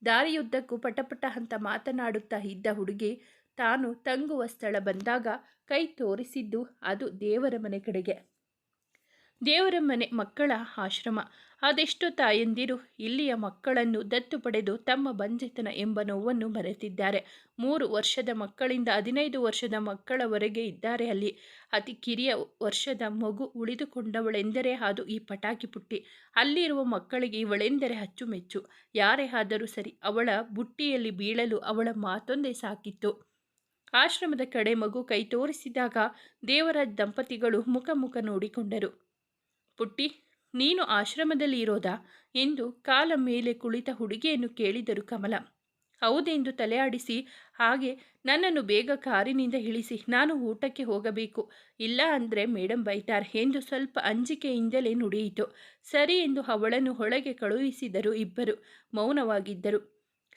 S1: ದಾರಿಯುದ್ದಕ್ಕೂ ಪಟಪಟ ಅಂತ ಮಾತನಾಡುತ್ತಾ ಇದ್ದ ಹುಡುಗಿ ತಾನು ತಂಗುವ ಸ್ಥಳ ಬಂದಾಗ ಕೈ ತೋರಿಸಿದ್ದು ಅದು ದೇವರ ಮನೆ ಕಡೆಗೆ. ದೇವರ ಮನೆ ಮಕ್ಕಳ ಆಶ್ರಮ. ಅದೆಷ್ಟು ತಾಯಂದಿರು ಇಲ್ಲಿಯ ಮಕ್ಕಳನ್ನು ದತ್ತು ಪಡೆದು ತಮ್ಮ ಬಂಜೆತನ ಎಂಬ ನೋವನ್ನು ಮರೆತಿದ್ದಾರೆ. ಮೂರು ವರ್ಷದ ಮಕ್ಕಳಿಂದ ಹದಿನೈದು ವರ್ಷದ ಮಕ್ಕಳವರೆಗೆ ಇದ್ದಾರೆ ಅಲ್ಲಿ. ಅತಿ ಕಿರಿಯ ವರ್ಷದ ಮಗು ಉಳಿದುಕೊಂಡವಳೆಂದರೆ ಅದು ಈ ಪಟಾಕಿ ಪುಟ್ಟಿ. ಅಲ್ಲಿರುವ ಮಕ್ಕಳಿಗೆ ಇವಳೆಂದರೆ ಅಚ್ಚುಮೆಚ್ಚು. ಯಾರೇ ಆದರೂ ಸರಿ ಅವಳ ಬುಟ್ಟಿಯಲ್ಲಿ ಬೀಳಲು ಅವಳ ಮಾತೊಂದೇ ಸಾಕಿತ್ತು. ಆಶ್ರಮದ ಕಡೆ ಮಗು ಕೈ ತೋರಿಸಿದಾಗ ದೇವರ ದಂಪತಿಗಳು ಮುಖ ಮುಖ ನೋಡಿಕೊಂಡರು. ಪುಟ್ಟಿ, ನೀನು ಆಶ್ರಮದಲ್ಲಿ ಇರೋದಾ? ಎಂದು ಕಾಲ ಮೇಲೆ ಕುಳಿತ ಹುಡುಗಿಯನ್ನು ಕೇಳಿದರು ಕಮಲ. ಹೌದೆಂದು ತಲೆಯಾಡಿಸಿ, ಹಾಗೆ ನನ್ನನ್ನು ಬೇಗ ಕಾರಿನಿಂದ ಇಳಿಸಿ, ನಾನು ಊಟಕ್ಕೆ ಹೋಗಬೇಕು. ಇಲ್ಲ ಅಂದರೆ ಮೇಡಮ್ ಬೈತಾರೆ ಎಂದು ಸ್ವಲ್ಪ ಅಂಜಿಕೆಯಿಂದಲೇ ನುಡಿಯಿತು. ಸರಿ ಎಂದು ಅವಳನ್ನು ಒಳಗೆ ಕಳುಹಿಸಿದರು ಇಬ್ಬರು. ಮೌನವಾಗಿದ್ದರು.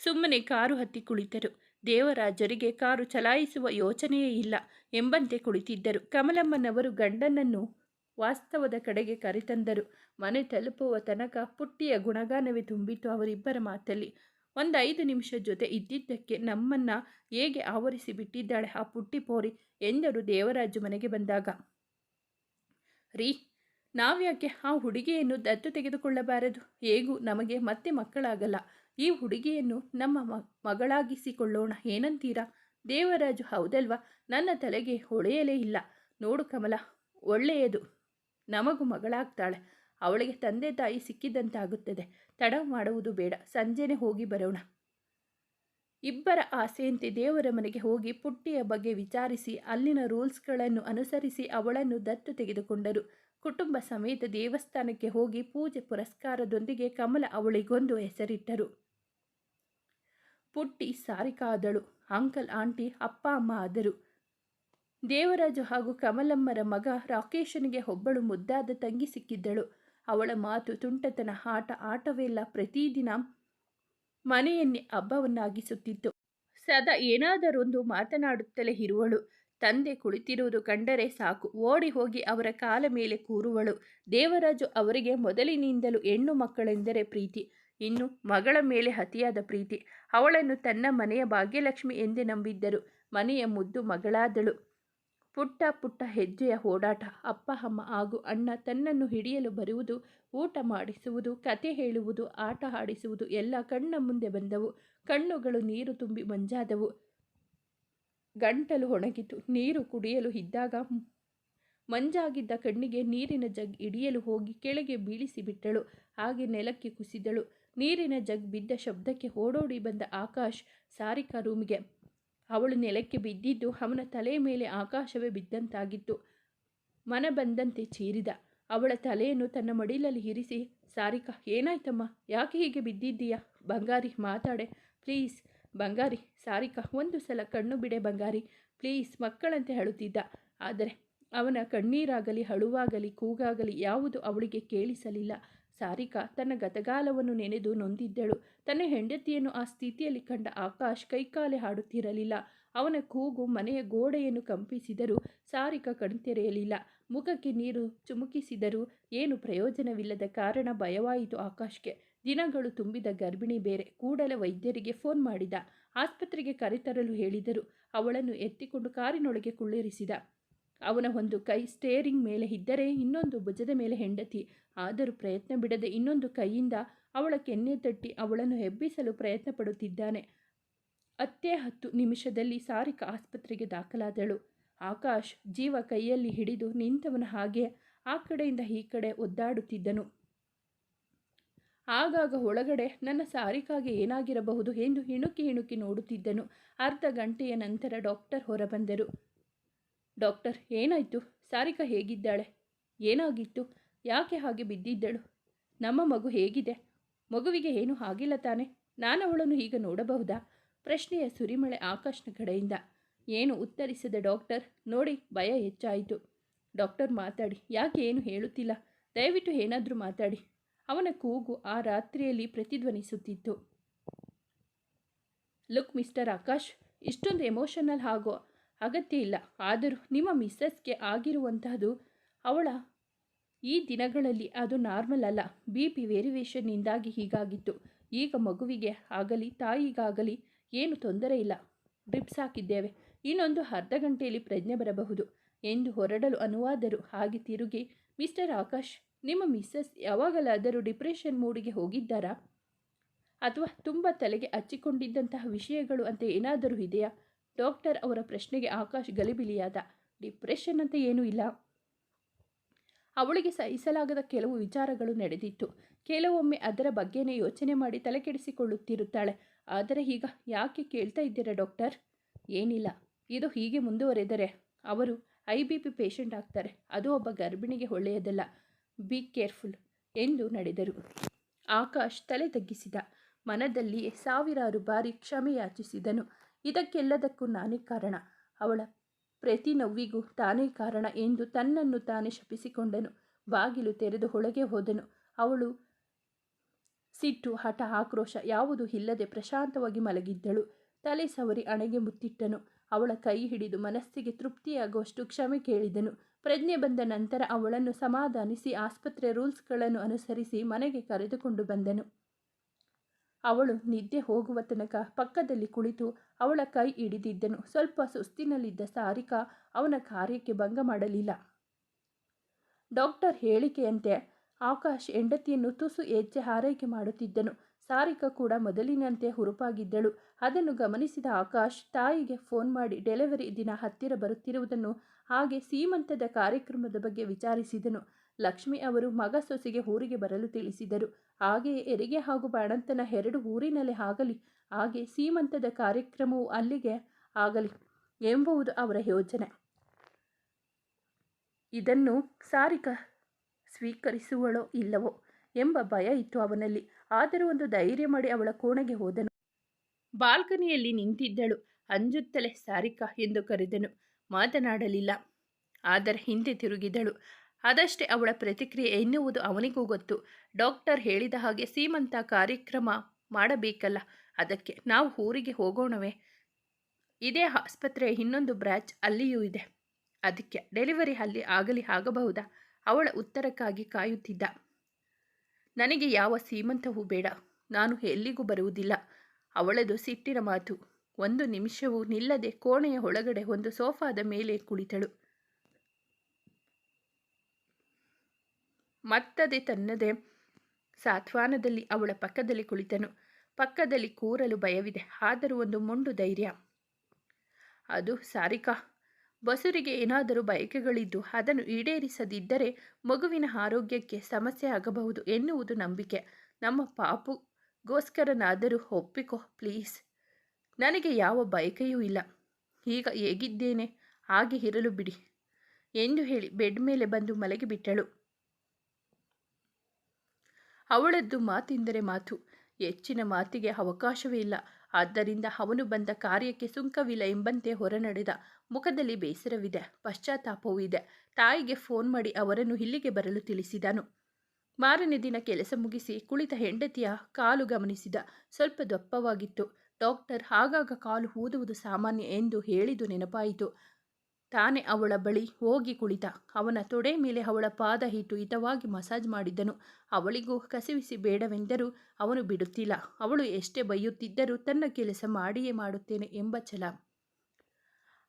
S1: ಸುಮ್ಮನೆ ಕಾರು ಹತ್ತಿ ಕುಳಿತರು. ದೇವರಾಜರಿಗೆ ಕಾರು ಚಲಾಯಿಸುವ ಯೋಚನೆಯೇ ಇಲ್ಲ ಎಂಬಂತೆ ಕುಳಿತಿದ್ದರು. ಕಮಲಮ್ಮನವರು ಗಂಡನನ್ನು ವಾಸ್ತವದ ಕಡೆಗೆ ಕರೆತಂದರು. ಮನೆ ತಲುಪುವ ತನಕ ಪುಟ್ಟಿಯ ಗುಣಗಾನವೇ ತುಂಬಿತು ಅವರಿಬ್ಬರ ಮಾತಲ್ಲಿ. ಒಂದು ಐದು ನಿಮಿಷ ಜೊತೆ ಇದ್ದಿದ್ದಕ್ಕೆ ನಮ್ಮನ್ನ ಹೇಗೆ ಆವರಿಸಿ ಬಿಟ್ಟಿದ್ದಾಳೆ ಆ ಪುಟ್ಟಿ ಪೋರಿ ಎಂದರು ದೇವರಾಜು ಮನೆಗೆ ಬಂದಾಗ. ರೀ, ನಾವ್ಯಾಕೆ ಆ ಹುಡುಗಿಯನ್ನು ದತ್ತು ತೆಗೆದುಕೊಳ್ಳಬಾರದು? ಹೇಗೂ? ನಮಗೆ ಮತ್ತೆ ಮಕ್ಕಳಾಗಲ್ಲ. ಈ ಹುಡುಗಿಯನ್ನು ನಮ್ಮ ಮಗಳಾಗಿಸಿಕೊಳ್ಳೋಣ, ಏನಂತೀರಾ? ದೇವರಾಜು, ಹೌದಲ್ವಾ? ನನ್ನ ತಲೆಗೆ ಹೊಳೆಯಲೇ ಇಲ್ಲ. ನೋಡು ಕಮಲ, ಒಳ್ಳೆಯದು. ನಮಗೂ ಮಗಳಾಗ್ತಾಳೆ. ಅವಳಿಗೆ ತಂದೆ ತಾಯಿ ಸಿಕ್ಕಿದಂತಾಗುತ್ತದೆ. ತಡ ಮಾಡುವುದು ಬೇಡ. ಸಂಜೆನೆ ಹೋಗಿ ಬರೋಣ. ಇಬ್ಬರ ಆಸೆಯಂತೆ ದೇವರ ಮನೆಗೆ ಹೋಗಿ ಪುಟ್ಟಿಯ ಬಗ್ಗೆ ವಿಚಾರಿಸಿ, ಅಲ್ಲಿನ ರೂಲ್ಸ್ಗಳನ್ನು ಅನುಸರಿಸಿ ಅವಳನ್ನು ದತ್ತು ತೆಗೆದುಕೊಂಡರು. ಕುಟುಂಬ ಸಮೇತ ದೇವಸ್ಥಾನಕ್ಕೆ ಹೋಗಿ ಪೂಜೆ ಪುರಸ್ಕಾರದೊಂದಿಗೆ ಕಮಲ ಅವಳಿಗೊಂದು ಹೆಸರಿಟ್ಟರು. ಪುಟ್ಟಿ ಸಾರಿಕಾದಳು. ಅಂಕಲ್, ಆಂಟಿ, ಅಪ್ಪ, ಅಮ್ಮ ಆದರು. ದೇವರಾಜು ಹಾಗೂ ಕಮಲಮ್ಮರ ಮಗ ರಾಕೇಶನಿಗೆ ಒಬ್ಬಳು ಮುದ್ದಾದ ತಂಗಿ ಸಿಕ್ಕಿದ್ದಳು. ಅವಳ ಮಾತು, ತುಂಟತನ, ಆಟ, ಆಟವೆಲ್ಲ ಪ್ರತಿದಿನ ಮನೆಯನ್ನೇ ಹಬ್ಬವನ್ನಾಗಿಸುತ್ತಿತ್ತು. ಸದಾ ಏನಾದರೊಂದು ಮಾತನಾಡುತ್ತಲೇ ಇರುವಳು. ತಂದೆ ಕುಳಿತಿರುವುದು ಕಂಡರೆ ಸಾಕು. ಓಡಿ ಹೋಗಿ ಅವರ ಕಾಲ ಮೇಲೆ ಕೂರುವಳು. ದೇವರಾಜು ಅವರಿಗೆ ಮೊದಲಿನಿಂದಲೂ ಹೆಣ್ಣು ಮಕ್ಕಳೆಂದರೆ ಪ್ರೀತಿ. ಇನ್ನು ಮಗಳ ಮೇಲೆ ಅತಿಯಾದ ಪ್ರೀತಿ. ಅವಳನ್ನು ತನ್ನ ಮನೆಯ ಭಾಗ್ಯಲಕ್ಷ್ಮಿ ಎಂದೇ ನಂಬಿದ್ದರು. ಮನೆಯ ಮುದ್ದು ಮಗಳಾದಳು. ಪುಟ್ಟ ಪುಟ್ಟ ಹೆಜ್ಜೆಯ ಓಡಾಟ. ಅಪ್ಪ, ಅಮ್ಮ ಹಾಗೂ ಅಣ್ಣ ತನ್ನನ್ನು ಹಿಡಿಯಲು ಬರುವುದು, ಊಟ ಮಾಡಿಸುವುದು, ಕತೆ ಹೇಳುವುದು, ಆಟ ಆಡಿಸುವುದು ಎಲ್ಲ ಕಣ್ಣ ಮುಂದೆ ಬಂದವು. ಕಣ್ಣುಗಳು ನೀರು ತುಂಬಿ ಮಂಜಾದವು. ಗಂಟಲು ಒಣಗಿತು. ನೀರು ಕುಡಿಯಲು ಇದ್ದಾಗ ಮಂಜಾಗಿದ್ದ ಕಣ್ಣಿಗೆ ನೀರಿನ ಜಗ್ ಹಿಡಿಯಲು ಹೋಗಿ ಕೆಳಗೆ ಬೀಳಿಸಿಬಿಟ್ಟಳು ಹಾಗೆ ನೆಲಕ್ಕೆ ಕುಸಿದಳು. ನೀರಿನ ಜಗ್ ಬಿದ್ದ ಶಬ್ದಕ್ಕೆ ಓಡೋಡಿ ಬಂದ ಆಕಾಶ್ ಸಾರಿಕಾ ರೂಮಿಗೆ. ಅವಳು ನೆಲಕ್ಕೆ ಬಿದ್ದಿದ್ದು ಅವನ ತಲೆಯ ಮೇಲೆ ಆಕಾಶವೇ ಬಿದ್ದಂತಾಗಿತ್ತು. ಮನ ಬಂದಂತೆ ಚೀರಿದ. ಅವಳ ತಲೆಯನ್ನು ತನ್ನ ಮಡಿಲಲ್ಲಿ ಇರಿಸಿ, ಸಾರಿಕಾ, ಏನಾಯ್ತಮ್ಮ? ಯಾಕೆ ಹೀಗೆ ಬಿದ್ದಿದ್ದೀಯಾ? ಬಂಗಾರಿ, ಮಾತಾಡೆ. ಪ್ಲೀಸ್, ಬಂಗಾರಿ, ಸಾರಿಕಾ, ಒಂದು ಸಲ ಕಣ್ಣು ಬಿಡೆ ಬಂಗಾರಿ. ಪ್ಲೀಸ್, ಮಕ್ಕಳಂತೆ ಅಳುತ್ತಿದ್ದ. ಆದರೆ ಅವನ ಕಣ್ಣೀರಾಗಲಿ ಹಳುವಾಗಲಿ ಕೂಗಾಗಲಿ ಯಾವುದು ಅವಳಿಗೆ ಕೇಳಿಸಲಿಲ್ಲ. ಸಾರಿಕಾ ತನ್ನ ಗತಗಾಲವನ್ನು ನೆನೆದು ನೊಂದಿದ್ದಳು. ತನ್ನ ಹೆಂಡತಿಯನ್ನು ಆ ಸ್ಥಿತಿಯಲ್ಲಿ ಕಂಡ ಆಕಾಶ್ ಕೈಕಾಲೆ ಹಾಡುತ್ತಿರಲಿಲ್ಲ. ಅವನ ಕೂಗು ಮನೆಯ ಗೋಡೆಯನ್ನು ಕಂಪಿಸಿದರೂ ಸಾರಿಕಾ ಕಣ್ತೆರೆಯಲಿಲ್ಲ. ಮುಖಕ್ಕೆ ನೀರು ಚುಮುಕಿಸಿದರೂ ಏನು ಪ್ರಯೋಜನವಿಲ್ಲದ ಕಾರಣ ಭಯವಾಯಿತು ಆಕಾಶ್ಗೆ. ದಿನಗಳು ತುಂಬಿದ ಗರ್ಭಿಣಿ ಬೇರೆ ಕೂಡಲೇ ವೈದ್ಯರಿಗೆ ಫೋನ್ ಮಾಡಿದ. ಆಸ್ಪತ್ರೆಗೆ ಕರೆತರಲು ಹೇಳಿದರು. ಅವಳನ್ನು ಎತ್ತಿಕೊಂಡು ಕಾರಿನೊಳಗೆ ಕುಳ್ಳಿರಿಸಿದ. ಅವನ ಒಂದು ಕೈ ಸ್ಟೇರಿಂಗ್ ಮೇಲೆ ಇದ್ದರೆ ಇನ್ನೊಂದು ಭುಜದ ಮೇಲೆ ಹೆಂಡತಿ. ಆದರೂ ಪ್ರಯತ್ನ ಬಿಡದೆ ಇನ್ನೊಂದು ಕೈಯಿಂದ ಅವಳ ಕೆನ್ನೆ ತಟ್ಟಿ ಅವಳನ್ನು ಹೆಬ್ಬಿಸಲು ಪ್ರಯತ್ನ ಪಡುತ್ತಿದ್ದಾನೆ. ಹತ್ತೇ ಹತ್ತು ನಿಮಿಷದಲ್ಲಿ ಸಾರಿಕಾ ಆಸ್ಪತ್ರೆಗೆ ದಾಖಲಾದಳು. ಆಕಾಶ್ ಜೀವ ಕೈಯಲ್ಲಿ ಹಿಡಿದು ನಿಂತವನ ಹಾಗೆ ಆ ಕಡೆಯಿಂದ ಈ ಕಡೆ ಒದ್ದಾಡುತ್ತಿದ್ದನು. ಆಗಾಗ ಒಳಗಡೆ ನನ್ನ ಸಾರಿಕಾಗೆ ಏನಾಗಿರಬಹುದು ಎಂದು ಇಣುಕಿ ಇಣುಕಿ ನೋಡುತ್ತಿದ್ದನು. ಅರ್ಧ ಗಂಟೆಯ ನಂತರ ಡಾಕ್ಟರ್ ಹೊರಬಂದರು. ಡಾಕ್ಟರ್, ಏನಾಯಿತು? ಸಾರಿಕಾ ಹೇಗಿದ್ದಾಳೆ? ಏನಾಗಿತ್ತು? ಯಾಕೆ ಹಾಗೆ ಬಿದ್ದಿದ್ದಳು? ನಮ್ಮ ಮಗು ಹೇಗಿದೆ? ಮಗುವಿಗೆ ಏನು ಆಗಿಲ್ಲ ತಾನೆ. ನಾನು ಅವಳನ್ನು ಈಗ ನೋಡಬಹುದಾ? ಪ್ರಶ್ನೆಯ ಸುರಿಮಳೆ ಆಕಾಶ್ನ ಕಡೆಯಿಂದ. ಏನು ಉತ್ತರಿಸಿದ ಡಾಕ್ಟರ್? ನೋಡಿ, ಭಯ ಹೆಚ್ಚಾಯಿತು. ಡಾಕ್ಟರ್, ಮಾತಾಡಿ. ಯಾಕೆ ಏನು ಹೇಳುತ್ತಿಲ್ಲ? ದಯವಿಟ್ಟು ಏನಾದರೂ ಮಾತಾಡಿ. ಅವನ ಕೂಗು ಆ ರಾತ್ರಿಯಲ್ಲಿ ಪ್ರತಿಧ್ವನಿಸುತ್ತಿತ್ತು. ಲುಕ್, ಮಿಸ್ಟರ್ ಆಕಾಶ್, ಇಷ್ಟೊಂದು ಎಮೋಷನಲ್ ಆಗೋ ಅಗತ್ಯ ಇಲ್ಲ. ಆದರೂ ನಿಮ್ಮ ಮಿಸ್ಸಸ್ಗೆ ಆಗಿರುವಂತಹದ್ದು ಅವಳ ಈ ದಿನಗಳಲ್ಲಿ ಅದು ನಾರ್ಮಲ್ ಅಲ್ಲ. ಬಿ ಪಿ ವೇರಿಯೇಷನ್ನಿಂದಾಗಿ ಹೀಗಾಗಿತ್ತು. ಈಗ ಮಗುವಿಗೆ ಆಗಲಿ, ತಾಯಿಗಾಗಲಿ ಏನು ತೊಂದರೆ ಇಲ್ಲ. ಡ್ರಿಪ್ಸ್ ಹಾಕಿದ್ದೇವೆ. ಇನ್ನೊಂದು ಅರ್ಧ ಗಂಟೆಯಲ್ಲಿ ಪ್ರಜ್ಞೆ ಬರಬಹುದು. ಎಂದು ಹೊರಡಲು ಅನುವಾದರು. ಹಾಗೆ ತಿರುಗಿ, ಮಿಸ್ಟರ್ ಆಕಾಶ್, ನಿಮ್ಮ ಮಿಸ್ಸಸ್ ಯಾವಾಗಲಾದರೂ ಡಿಪ್ರೆಷನ್ ಮೂಡಿಗೆ ಹೋಗಿದ್ದಾರಾ? ಅಥವಾ ತುಂಬ ತಲೆಗೆ ಹಚ್ಚಿಕೊಂಡಿದ್ದಂತಹ ವಿಷಯಗಳು ಅಂತ ಏನಾದರೂ ಇದೆಯಾ? ಡಾಕ್ಟರ್ ಅವರ ಪ್ರಶ್ನೆಗೆ ಆಕಾಶ್ ಗಲಿಬಿಲಿಯಾದ. ಡಿಪ್ರೆಷನ್ ಅಂತ ಏನೂ ಇಲ್ಲ. ಅವಳಿಗೆ ಸಹಿಸಲಾಗದ ಕೆಲವು ವಿಚಾರಗಳು ನಡೆದಿತ್ತು. ಕೆಲವೊಮ್ಮೆ ಅದರ ಬಗ್ಗೆನೇ ಯೋಚನೆ ಮಾಡಿ ತಲೆಕೆಡಿಸಿಕೊಳ್ಳುತ್ತಿರುತ್ತಾಳೆ ಆದರೆ ಈಗ ಯಾಕೆ ಕೇಳ್ತಾ ಇದ್ದೀರಾ ಡಾಕ್ಟರ್? ಏನಿಲ್ಲ. ಇದು ಹೀಗೆ ಮುಂದುವರೆದರೆ ಅವರು ಐ ಬಿ ಪಿ ಪೇಷಂಟ್ ಆಗ್ತಾರೆ. ಅದು ಒಬ್ಬ ಗರ್ಭಿಣಿಗೆ ಒಳ್ಳೆಯದಲ್ಲ. ಬಿ ಕೇರ್ಫುಲ್ ಎಂದು ನಡೆದರು. ಆಕಾಶ್ ತಲೆ ತಗ್ಗಿಸಿದ. ಮನದಲ್ಲಿಯೇ ಸಾವಿರಾರು ಬಾರಿ ಕ್ಷಮೆ ಯಾಚಿಸಿದನು ಇದಕ್ಕೆಲ್ಲದಕ್ಕೂ ನಾನೇ ಕಾರಣ. ಅವಳ ಪ್ರತಿ ನೋವಿಗೂ ತಾನೇ ಕಾರಣ ಎಂದು ತನ್ನನ್ನು ತಾನೇ ಶಪಿಸಿಕೊಂಡನು. ಬಾಗಿಲು ತೆರೆದು ಒಳಗೆ ಹೋದನು. ಅವಳು ಸಿಟ್ಟು, ಹಠ, ಆಕ್ರೋಶ ಯಾವುದು ಇಲ್ಲದೆ ಪ್ರಶಾಂತವಾಗಿ ಮಲಗಿದ್ದಳು. ತಲೆ ಸವರಿ ಅಣೆಗೆ ಮುತ್ತಿಟ್ಟನು. ಅವಳ ಕೈ ಹಿಡಿದು ಮನಸ್ಸಿಗೆ ತೃಪ್ತಿಯಾಗುವಷ್ಟು ಕ್ಷಮೆ ಕೇಳಿದನು. ಪ್ರಜ್ಞೆ ಬಂದ ನಂತರ ಅವಳನ್ನು ಸಮಾಧಾನಿಸಿ ಆಸ್ಪತ್ರೆ ರೂಲ್ಸ್ಗಳನ್ನು ಅನುಸರಿಸಿ ಮನೆಗೆ ಕರೆದುಕೊಂಡು ಬಂದನು. ಅವಳು ನಿದ್ದೆ ಹೋಗುವ ತನಕ ಪಕ್ಕದಲ್ಲಿ ಕುಳಿತು ಅವಳ ಕೈ ಹಿಡಿದಿದ್ದನು. ಸ್ವಲ್ಪ ಸುಸ್ತಿನಲ್ಲಿದ್ದ ಸಾರಿಕಾ ಅವನ ಕಾರ್ಯಕ್ಕೆ ಭಂಗ ಮಾಡಲಿಲ್ಲ. ಡಾಕ್ಟರ್ ಹೇಳಿಕೆಯಂತೆ ಆಕಾಶ್ ಹೆಂಡತಿಯನ್ನು ತುಸು ಹೆಜ್ಜೆ ಹಾರೈಕೆ ಮಾಡುತ್ತಿದ್ದನು. ಸಾರಿಕಾ ಕೂಡ ಮೊದಲಿನಂತೆ ಹುರುಪಾಗಿದ್ದಳು. ಅದನ್ನು ಗಮನಿಸಿದ ಆಕಾಶ್ ತಾಯಿಗೆ ಫೋನ್ ಮಾಡಿ ಡೆಲಿವರಿ ದಿನ ಹತ್ತಿರ ಬರುತ್ತಿರುವುದನ್ನು ಹಾಗೆ ಸೀಮಂತದ ಕಾರ್ಯಕ್ರಮದ ಬಗ್ಗೆ ವಿಚಾರಿಸಿದನು. ಲಕ್ಷ್ಮಿ ಅವರು ಮಗ ಸೊಸೆಗೆ ಊರಿಗೆ ಬರಲು ತಿಳಿಸಿದರು. ಹಾಗೆಯೇ ಎರಿಗೆ ಹಾಗೂ ಬಾಣಂತನ ಎರಡು ಊರಿನಲ್ಲೇ ಆಗಲಿ, ಹಾಗೆ ಸೀಮಂತದ ಕಾರ್ಯಕ್ರಮವು ಅಲ್ಲಿಗೆ ಆಗಲಿ ಎಂಬುವುದು ಅವರ ಯೋಜನೆ. ಇದನ್ನು ಸಾರಿಕ ಸ್ವೀಕರಿಸುವಳೋ ಇಲ್ಲವೋ ಎಂಬ ಭಯ ಇತ್ತು ಅವನಲ್ಲಿ. ಆದರೂ ಒಂದು ಧೈರ್ಯ ಮಾಡಿ ಅವಳ ಕೋಣೆಗೆ ಹೋದನು. ಬಾಲ್ಕನಿಯಲ್ಲಿ ನಿಂತಿದ್ದಳು. ಅಂಜುತ್ತಲೆ ಸಾರಿಕಾ ಎಂದು ಕರೆದನು. ಮಾತನಾಡಲಿಲ್ಲ. ಆದರೆ ಹಿಂದೆ ತಿರುಗಿದಳು. ಅದಷ್ಟೇ ಅವಳ ಪ್ರತಿಕ್ರಿಯೆ ಎನ್ನುವುದು ಅವನಿಗೂ ಗೊತ್ತು. ಡಾಕ್ಟರ್ ಹೇಳಿದ ಹಾಗೆ ಸೀಮಂತ ಕಾರ್ಯಕ್ರಮ ಮಾಡಬೇಕಲ್ಲ, ಅದಕ್ಕೆ ನಾವು ಊರಿಗೆ ಹೋಗೋಣವೇ. ಇದೇ ಆಸ್ಪತ್ರೆಯ ಇನ್ನೊಂದು ಬ್ರ್ಯಾಚ್ ಅಲ್ಲಿಯೂ ಇದೆ. ಅದಕ್ಕೆ ಡೆಲಿವರಿ ಅಲ್ಲಿ ಆಗಲಿ ಆಗಬಹುದಾ? ಅವಳ ಉತ್ತರಕ್ಕಾಗಿ ಕಾಯುತ್ತಿದ್ದ. ನನಗೆ ಯಾವ ಸೀಮಂತವೂ ಬೇಡ. ನಾನು ಎಲ್ಲಿಗೂ ಬರುವುದಿಲ್ಲ. ಅವಳದು ಸಿಟ್ಟಿನ ಮಾತು. ಒಂದು ನಿಮಿಷವೂ ನಿಲ್ಲದೆ ಕೋಣೆಯ ಒಳಗಡೆ ಒಂದು ಸೋಫಾದ ಮೇಲೆ ಕುಳಿತಳು. ಮತ್ತದೇ ತನ್ನದೇ ಸಾತ್ವಾನದಲ್ಲಿ ಅವಳ ಪಕ್ಕದಲ್ಲಿ ಕುಳಿತನು. ಪಕ್ಕದಲ್ಲಿ ಕೂರಲು ಭಯವಿದೆ. ಆದರೂ ಒಂದು ಮೊಂಡು ಧೈರ್ಯ. ಅದು ಸಾರಿಕಾ. ಬಸುರಿಗೆ ಏನಾದರೂ ಬಯಕೆಗಳಿದ್ದು ಅದನ್ನು ಈಡೇರಿಸದಿದ್ದರೆ ಮಗುವಿನ ಆರೋಗ್ಯಕ್ಕೆ ಸಮಸ್ಯೆ ಆಗಬಹುದು ಎನ್ನುವುದು ನಂಬಿಕೆ. ನಮ್ಮ ಪಾಪುಗೋಸ್ಕರನಾದರೂ ಒಪ್ಪಿಕೋ, ಪ್ಲೀಸ್. ನನಗೆ ಯಾವ ಬಯಕೆಯೂ ಇಲ್ಲ. ಈಗ ಹೇಗಿದ್ದೇನೆ? ಹಾಗೆ ಇರಲು ಬಿಡಿ. ಎಂದು ಹೇಳಿ ಬೆಡ್ ಮೇಲೆ ಬಂದು ಮಲಗಿಬಿಟ್ಟಳು. ಅವಳದ್ದು ಮಾತೆಂದರೆ ಮಾತು. ಹೆಚ್ಚಿನ ಮಾತಿಗೆ ಅವಕಾಶವೇ ಇಲ್ಲ. ಆದ್ದರಿಂದ ಅವನು ಬಂದ ಕಾರ್ಯಕ್ಕೆ ಸುಂಕವಿಲ್ಲ ಎಂಬಂತೆ ಹೊರನಡೆದ. ಮುಖದಲ್ಲಿ ಬೇಸರವಿದೆ. ಪಶ್ಚಾತ್ತಾಪವೂ ಇದೆ. ತಾಯಿಗೆ ಫೋನ್ ಮಾಡಿ ಅವರನ್ನು ಇಲ್ಲಿಗೆ ಬರಲು ತಿಳಿಸಿದನು. ಮಾರನೇ ದಿನ ಕೆಲಸ ಮುಗಿಸಿ ಕುಳಿತ ಹೆಂಡತಿಯ ಕಾಲು ಗಮನಿಸಿದ. ಸ್ವಲ್ಪ ದಪ್ಪವಾಗಿತ್ತು. ಡಾಕ್ಟರ್ ಆಗಾಗ ಕಾಲು ಊದುವುದು ಸಾಮಾನ್ಯ ಎಂದು ಹೇಳಿದು ನೆನಪಾಯಿತು. ತಾನೇ ಅವಳ ಬಳಿ ಹೋಗಿ ಕುಳಿತ. ಅವನ ತೊಡೆ ಮೇಲೆ ಅವಳ ಪಾದ ಹಿಟ್ಟು ಹಿತವಾಗಿ ಮಸಾಜ್ ಮಾಡಿದ್ದನು. ಅವಳಿಗೂ ಕಸಿವಿಸಿ ಬೇಡವೆಂದರೂ ಅವನು ಬಿಡುತ್ತಿಲ್ಲ. ಅವಳು ಎಷ್ಟೇ ಬೈಯುತ್ತಿದ್ದರೂ ತನ್ನ ಕೆಲಸ ಮಾಡಿಯೇ ಮಾಡುತ್ತೇನೆ ಎಂಬ ಛಲ.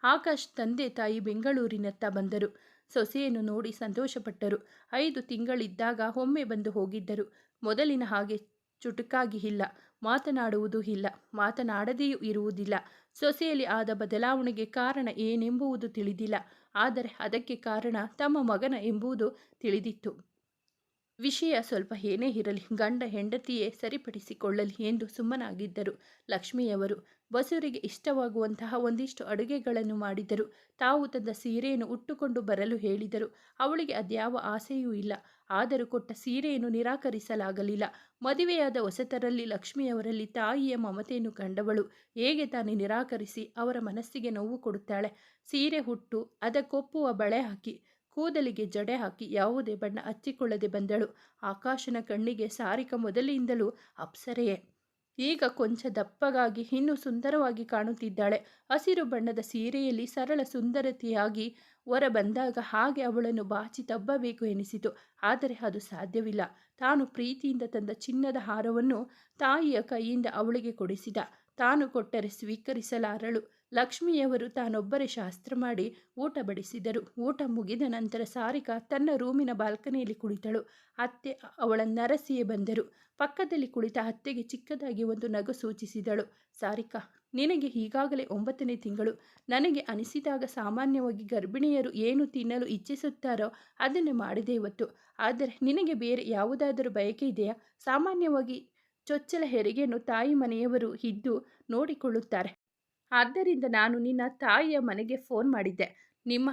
S1: ಆಕಾಶ್ ತಂದೆ ತಾಯಿ ಬೆಂಗಳೂರಿನತ್ತ ಬಂದರು. ಸೊಸೆಯನ್ನು ನೋಡಿ ಸಂತೋಷಪಟ್ಟರು. ಐದು ತಿಂಗಳಿದ್ದಾಗ ಒಮ್ಮೆ ಬಂದು ಹೋಗಿದ್ದರು. ಮೊದಲಿನ ಹಾಗೆ ಚುಟುಕಾಗಿ ಇಲ್ಲ. ಮಾತನಾಡುವುದೂ ಇಲ್ಲ, ಮಾತನಾಡದೆಯೂ ಇರುವುದಿಲ್ಲ. ಸೊಸೆಯಲ್ಲಿ ಆದ ಬದಲಾವಣೆಗೆ ಕಾರಣ ಏನೆಂಬುವುದು ತಿಳಿದಿಲ್ಲ, ಆದರೆ ಅದಕ್ಕೆ ಕಾರಣ ತಮ್ಮ ಮಗನ ಎಂಬುದು ತಿಳಿದಿತ್ತು. ವಿಷಯ ಸ್ವಲ್ಪ ಏನೇ ಇರಲಿ, ಗಂಡ ಹೆಂಡತಿಯೇ ಸರಿಪಡಿಸಿಕೊಳ್ಳಲಿ ಎಂದು ಸುಮ್ಮನಾಗಿದ್ದರು. ಲಕ್ಷ್ಮಿಯವರು ಬಸವರಿಗೆ ಇಷ್ಟವಾಗುವಂತಹ ಒಂದಿಷ್ಟು ಅಡುಗೆಗಳನ್ನು ಮಾಡಿದರು. ತಾವು ತಂದ ಸೀರೆಯನ್ನು ಉಟ್ಟುಕೊಂಡು ಬರಲು ಹೇಳಿದರು. ಅವಳಿಗೆ ಅದ್ಯಾವ ಆಸೆಯೂ ಇಲ್ಲ. ಆದರೂ ಕೊಟ್ಟ ಸೀರೆಯನ್ನು ನಿರಾಕರಿಸಲಾಗಲಿಲ್ಲ. ಮದುವೆಯಾದ ಹೊಸತರಲ್ಲಿ ಲಕ್ಷ್ಮಿಯವರಲ್ಲಿ ತಾಯಿಯ ಮಮತೆಯನ್ನು ಕಂಡವಳು. ಹೇಗೆ ತಾನೇ ನಿರಾಕರಿಸಿ ಅವರ ಮನಸ್ಸಿಗೆ ನೋವು ಕೊಡುತ್ತಾಳೆ? ಸೀರೆ ಹುಟ್ಟು, ಅದಕ್ಕೊಪ್ಪುವ ಬಳೆ ಹಾಕಿ ಕೂದಲಿಗೆ ಜಡೆ ಹಾಕಿ ಯಾವುದೇ ಬಣ್ಣ ಹಚ್ಚಿಕೊಳ್ಳದೆ ಬಂದಳು. ಆಕಾಶನ ಕಣ್ಣಿಗೆ ಸಾರಿಕ ಮೊದಲಿನಿಂದಲೂ ಅಪ್ಸರೆಯೇ. ಈಗ ಕೊಂಚ ದಪ್ಪಗಾಗಿ, ಇನ್ನೂ ಸುಂದರವಾಗಿ ಕಾಣುತ್ತಿದ್ದಾಳೆ. ಹಸಿರು ಬಣ್ಣದ ಸೀರೆಯಲ್ಲಿ ಸರಳ ಸುಂದರತೆಯಾಗಿ ಹೊರ ಬಂದಾಗ ಹಾಗೆ ಅವಳನ್ನು ಬಾಚಿ ತಬ್ಬಬೇಕು ಎನಿಸಿತು. ಆದರೆ ಅದು ಸಾಧ್ಯವಿಲ್ಲ. ತಾನು ಪ್ರೀತಿಯಿಂದ ತಂದ ಚಿನ್ನದ ಹಾರವನ್ನು ತಾಯಿಯ ಕೈಯಿಂದ ಅವಳಿಗೆ ಕೊಡಿಸಿದ. ತಾನು ಕೊಟ್ಟರೆ ಸ್ವೀಕರಿಸಲಾರಳು. ಲಕ್ಷ್ಮಿಯವರು ತಾನೊಬ್ಬರೇ ಶಾಸ್ತ್ರ ಮಾಡಿ ಊಟ ಬಡಿಸಿದರು. ಊಟ ಮುಗಿದ ನಂತರ ಸಾರಿಕಾ ತನ್ನ ರೂಮಿನ ಬಾಲ್ಕನಿಯಲ್ಲಿ ಕುಳಿತಳು. ಅತ್ತೆ ಅವಳ ನರಸಿಯೇ ಬಂದರು. ಪಕ್ಕದಲ್ಲಿ ಕುಳಿತ ಅತ್ತೆಗೆ ಚಿಕ್ಕದಾಗಿ ಒಂದು ನಗು ಸೂಚಿಸಿದಳು. ಸಾರಿಕಾ ನಿನಗೆ ಈಗಾಗಲೇ ಒಂಬತ್ತನೇ ತಿಂಗಳು. ನನಗೆ ಅನಿಸಿದಾಗ ಸಾಮಾನ್ಯವಾಗಿ ಗರ್ಭಿಣಿಯರು ಏನು ತಿನ್ನಲು ಇಚ್ಛಿಸುತ್ತಾರೋ ಅದನ್ನು ಮಾಡಿದೆ ಇವತ್ತು. ಆದರೆ ನಿನಗೆ ಬೇರೆ ಯಾವುದಾದರೂ ಬಯಕೆ ಇದೆಯಾ? ಸಾಮಾನ್ಯವಾಗಿ ಚೊಚ್ಚಲ ಹೆರಿಗೆಯನ್ನು ತಾಯಿ ಮನೆಯವರು ಇದ್ದು ನೋಡಿಕೊಳ್ಳುತ್ತಾರೆ. ಆದ್ದರಿಂದ ನಾನು ನಿನ್ನ ತಾಯಿಯ ಮನೆಗೆ ಫೋನ್ ಮಾಡಿದ್ದೆ. ನಿಮ್ಮ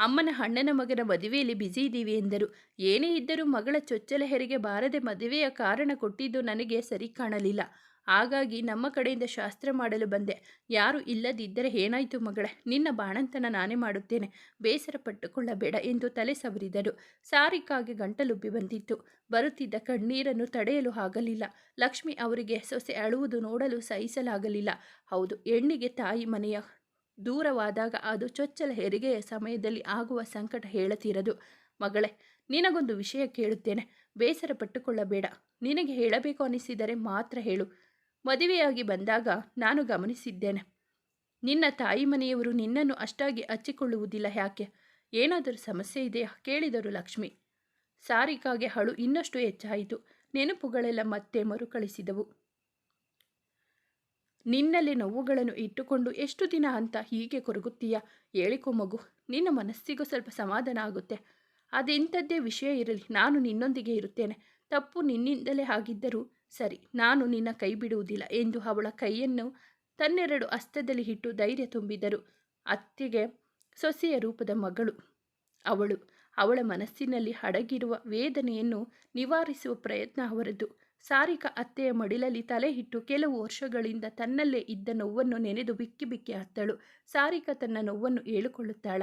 S1: ಅಮ್ಮನ ಅಣ್ಣನ ಮಗನ ಮದುವೆಯಲ್ಲಿ ಬ್ಯುಸಿ ಇದ್ದೀವಿ ಎಂದರು. ಏನೇ ಇದ್ದರೂ ಮಗಳ ಚೊಚ್ಚಲ ಹೆರಿಗೆ ಬಾರದೆ ಮದುವೆಯ ಕಾರಣ ಕೊಟ್ಟಿದ್ದು ನನಗೆ ಸರಿ ಕಾಣಲಿಲ್ಲ. ಹಾಗಾಗಿ ನಮ್ಮ ಕಡೆಯಿಂದ ಶಾಸ್ತ್ರ ಮಾಡಲು ಬಂದೆ. ಯಾರು ಇಲ್ಲದಿದ್ದರೆ ಏನಾಯಿತು ಮಗಳೇ? ನಿನ್ನ ಬಾಣಂತನ ನಾನೇ ಮಾಡುತ್ತೇನೆ. ಬೇಸರ ಪಟ್ಟುಕೊಳ್ಳಬೇಡ ಎಂದು ತಲೆ ಸವರಿದರು ಸಾರಿಕಾಗೆ ಗಂಟಲುಬ್ಬಿ ಬಂದಿತ್ತು. ಬರುತ್ತಿದ್ದ ಕಣ್ಣೀರನ್ನು ತಡೆಯಲು ಆಗಲಿಲ್ಲ. ಲಕ್ಷ್ಮಿ ಅವರಿಗೆ ಸೊಸೆ ಅಳುವುದು ನೋಡಲು ಸಹಿಸಲಾಗಲಿಲ್ಲ. ಹೌದು, ಹೆಣ್ಣಿಗೆ ತಾಯಿ ಮನೆಯ ದೂರವಾದಾಗ ಅದು ಚೊಚ್ಚಲ ಹೆರಿಗೆಯ ಸಮಯದಲ್ಲಿ ಆಗುವ ಸಂಕಟ ಹೇಳತಿರದು. ಮಗಳೇ, ನಿನಗೊಂದು ವಿಷಯ ಕೇಳುತ್ತೇನೆ. ಬೇಸರ ಪಟ್ಟುಕೊಳ್ಳಬೇಡ. ನಿನಗೆ ಹೇಳಬೇಕು ಅನಿಸಿದರೆ ಮಾತ್ರ ಹೇಳು. ಮದುವೆಯಾಗಿ ಬಂದಾಗ ನಾನು ಗಮನಿಸಿದ್ದೇನೆ. ನಿನ್ನ ತಾಯಿ ಮನೆಯವರು ನಿನ್ನನ್ನು ಅಷ್ಟಾಗಿ ಹಚ್ಚಿಕೊಳ್ಳುವುದಿಲ್ಲ ಯಾಕೆ? ಏನಾದರೂ ಸಮಸ್ಯೆ ಇದೆಯಾ? ಕೇಳಿದರು ಲಕ್ಷ್ಮಿ. ಸಾರಿಕಾಗೆ ಹಳು ಇನ್ನಷ್ಟು ಹೆಚ್ಚಾಯಿತು. ನೆನಪುಗಳೆಲ್ಲ ಮತ್ತೆ ಮರುಕಳಿಸಿದವು. ನಿನ್ನಲ್ಲಿ ನೋವುಗಳನ್ನು ಇಟ್ಟುಕೊಂಡು ಎಷ್ಟು ದಿನ ಅಂತ ಹೀಗೆ ಕೊರಗುತ್ತೀಯ? ಹೇಳಿಕೊ ಮಗು. ನಿನ್ನ ಮನಸ್ಸಿಗೂ ಸ್ವಲ್ಪ ಸಮಾಧಾನ ಆಗುತ್ತೆ. ಅದೆಂಥದ್ದೇ ವಿಷಯ ಇರಲಿ. ನಾನು ನಿನ್ನೊಂದಿಗೆ ಇರುತ್ತೇನೆ. ತಪ್ಪು ನಿನ್ನಿಂದಲೇ ಆಗಿದ್ದರೂ ಸರಿ, ನಾನು ನಿನ್ನ ಕೈ ಬಿಡುವುದಿಲ್ಲ ಎಂದು ಅವಳ ಕೈಯನ್ನು ತನ್ನೆರಡು ಅಸ್ತದಲ್ಲಿ ಇಟ್ಟು ಧೈರ್ಯ ತುಂಬಿದರು. ಅತ್ತೆಗೆ ಸೊಸೆಯ ರೂಪದ ಮಗಳು. ಅವಳು ಅವಳ ಮನಸ್ಸಿನಲ್ಲಿ ಅಡಗಿರುವ ವೇದನೆಯನ್ನು ನಿವಾರಿಸುವ ಪ್ರಯತ್ನ ಅವರದ್ದು ಸಾರಿಕಾ ಅತ್ತೆಯ ಮಡಿಲಲ್ಲಿ ತಲೆ ಇಟ್ಟು ಕೆಲವು ವರ್ಷಗಳಿಂದ ತನ್ನಲ್ಲೇ ಇದ್ದ ನೋವನ್ನು ನೆನೆದು ಬಿಕ್ಕಿ ಬಿಕ್ಕಿ ಅತ್ತಳು ಸಾರಿಕಾ ತನ್ನ ನೋವನ್ನು ಹೇಳಿಕೊಳ್ಳುತ್ತಾಳ.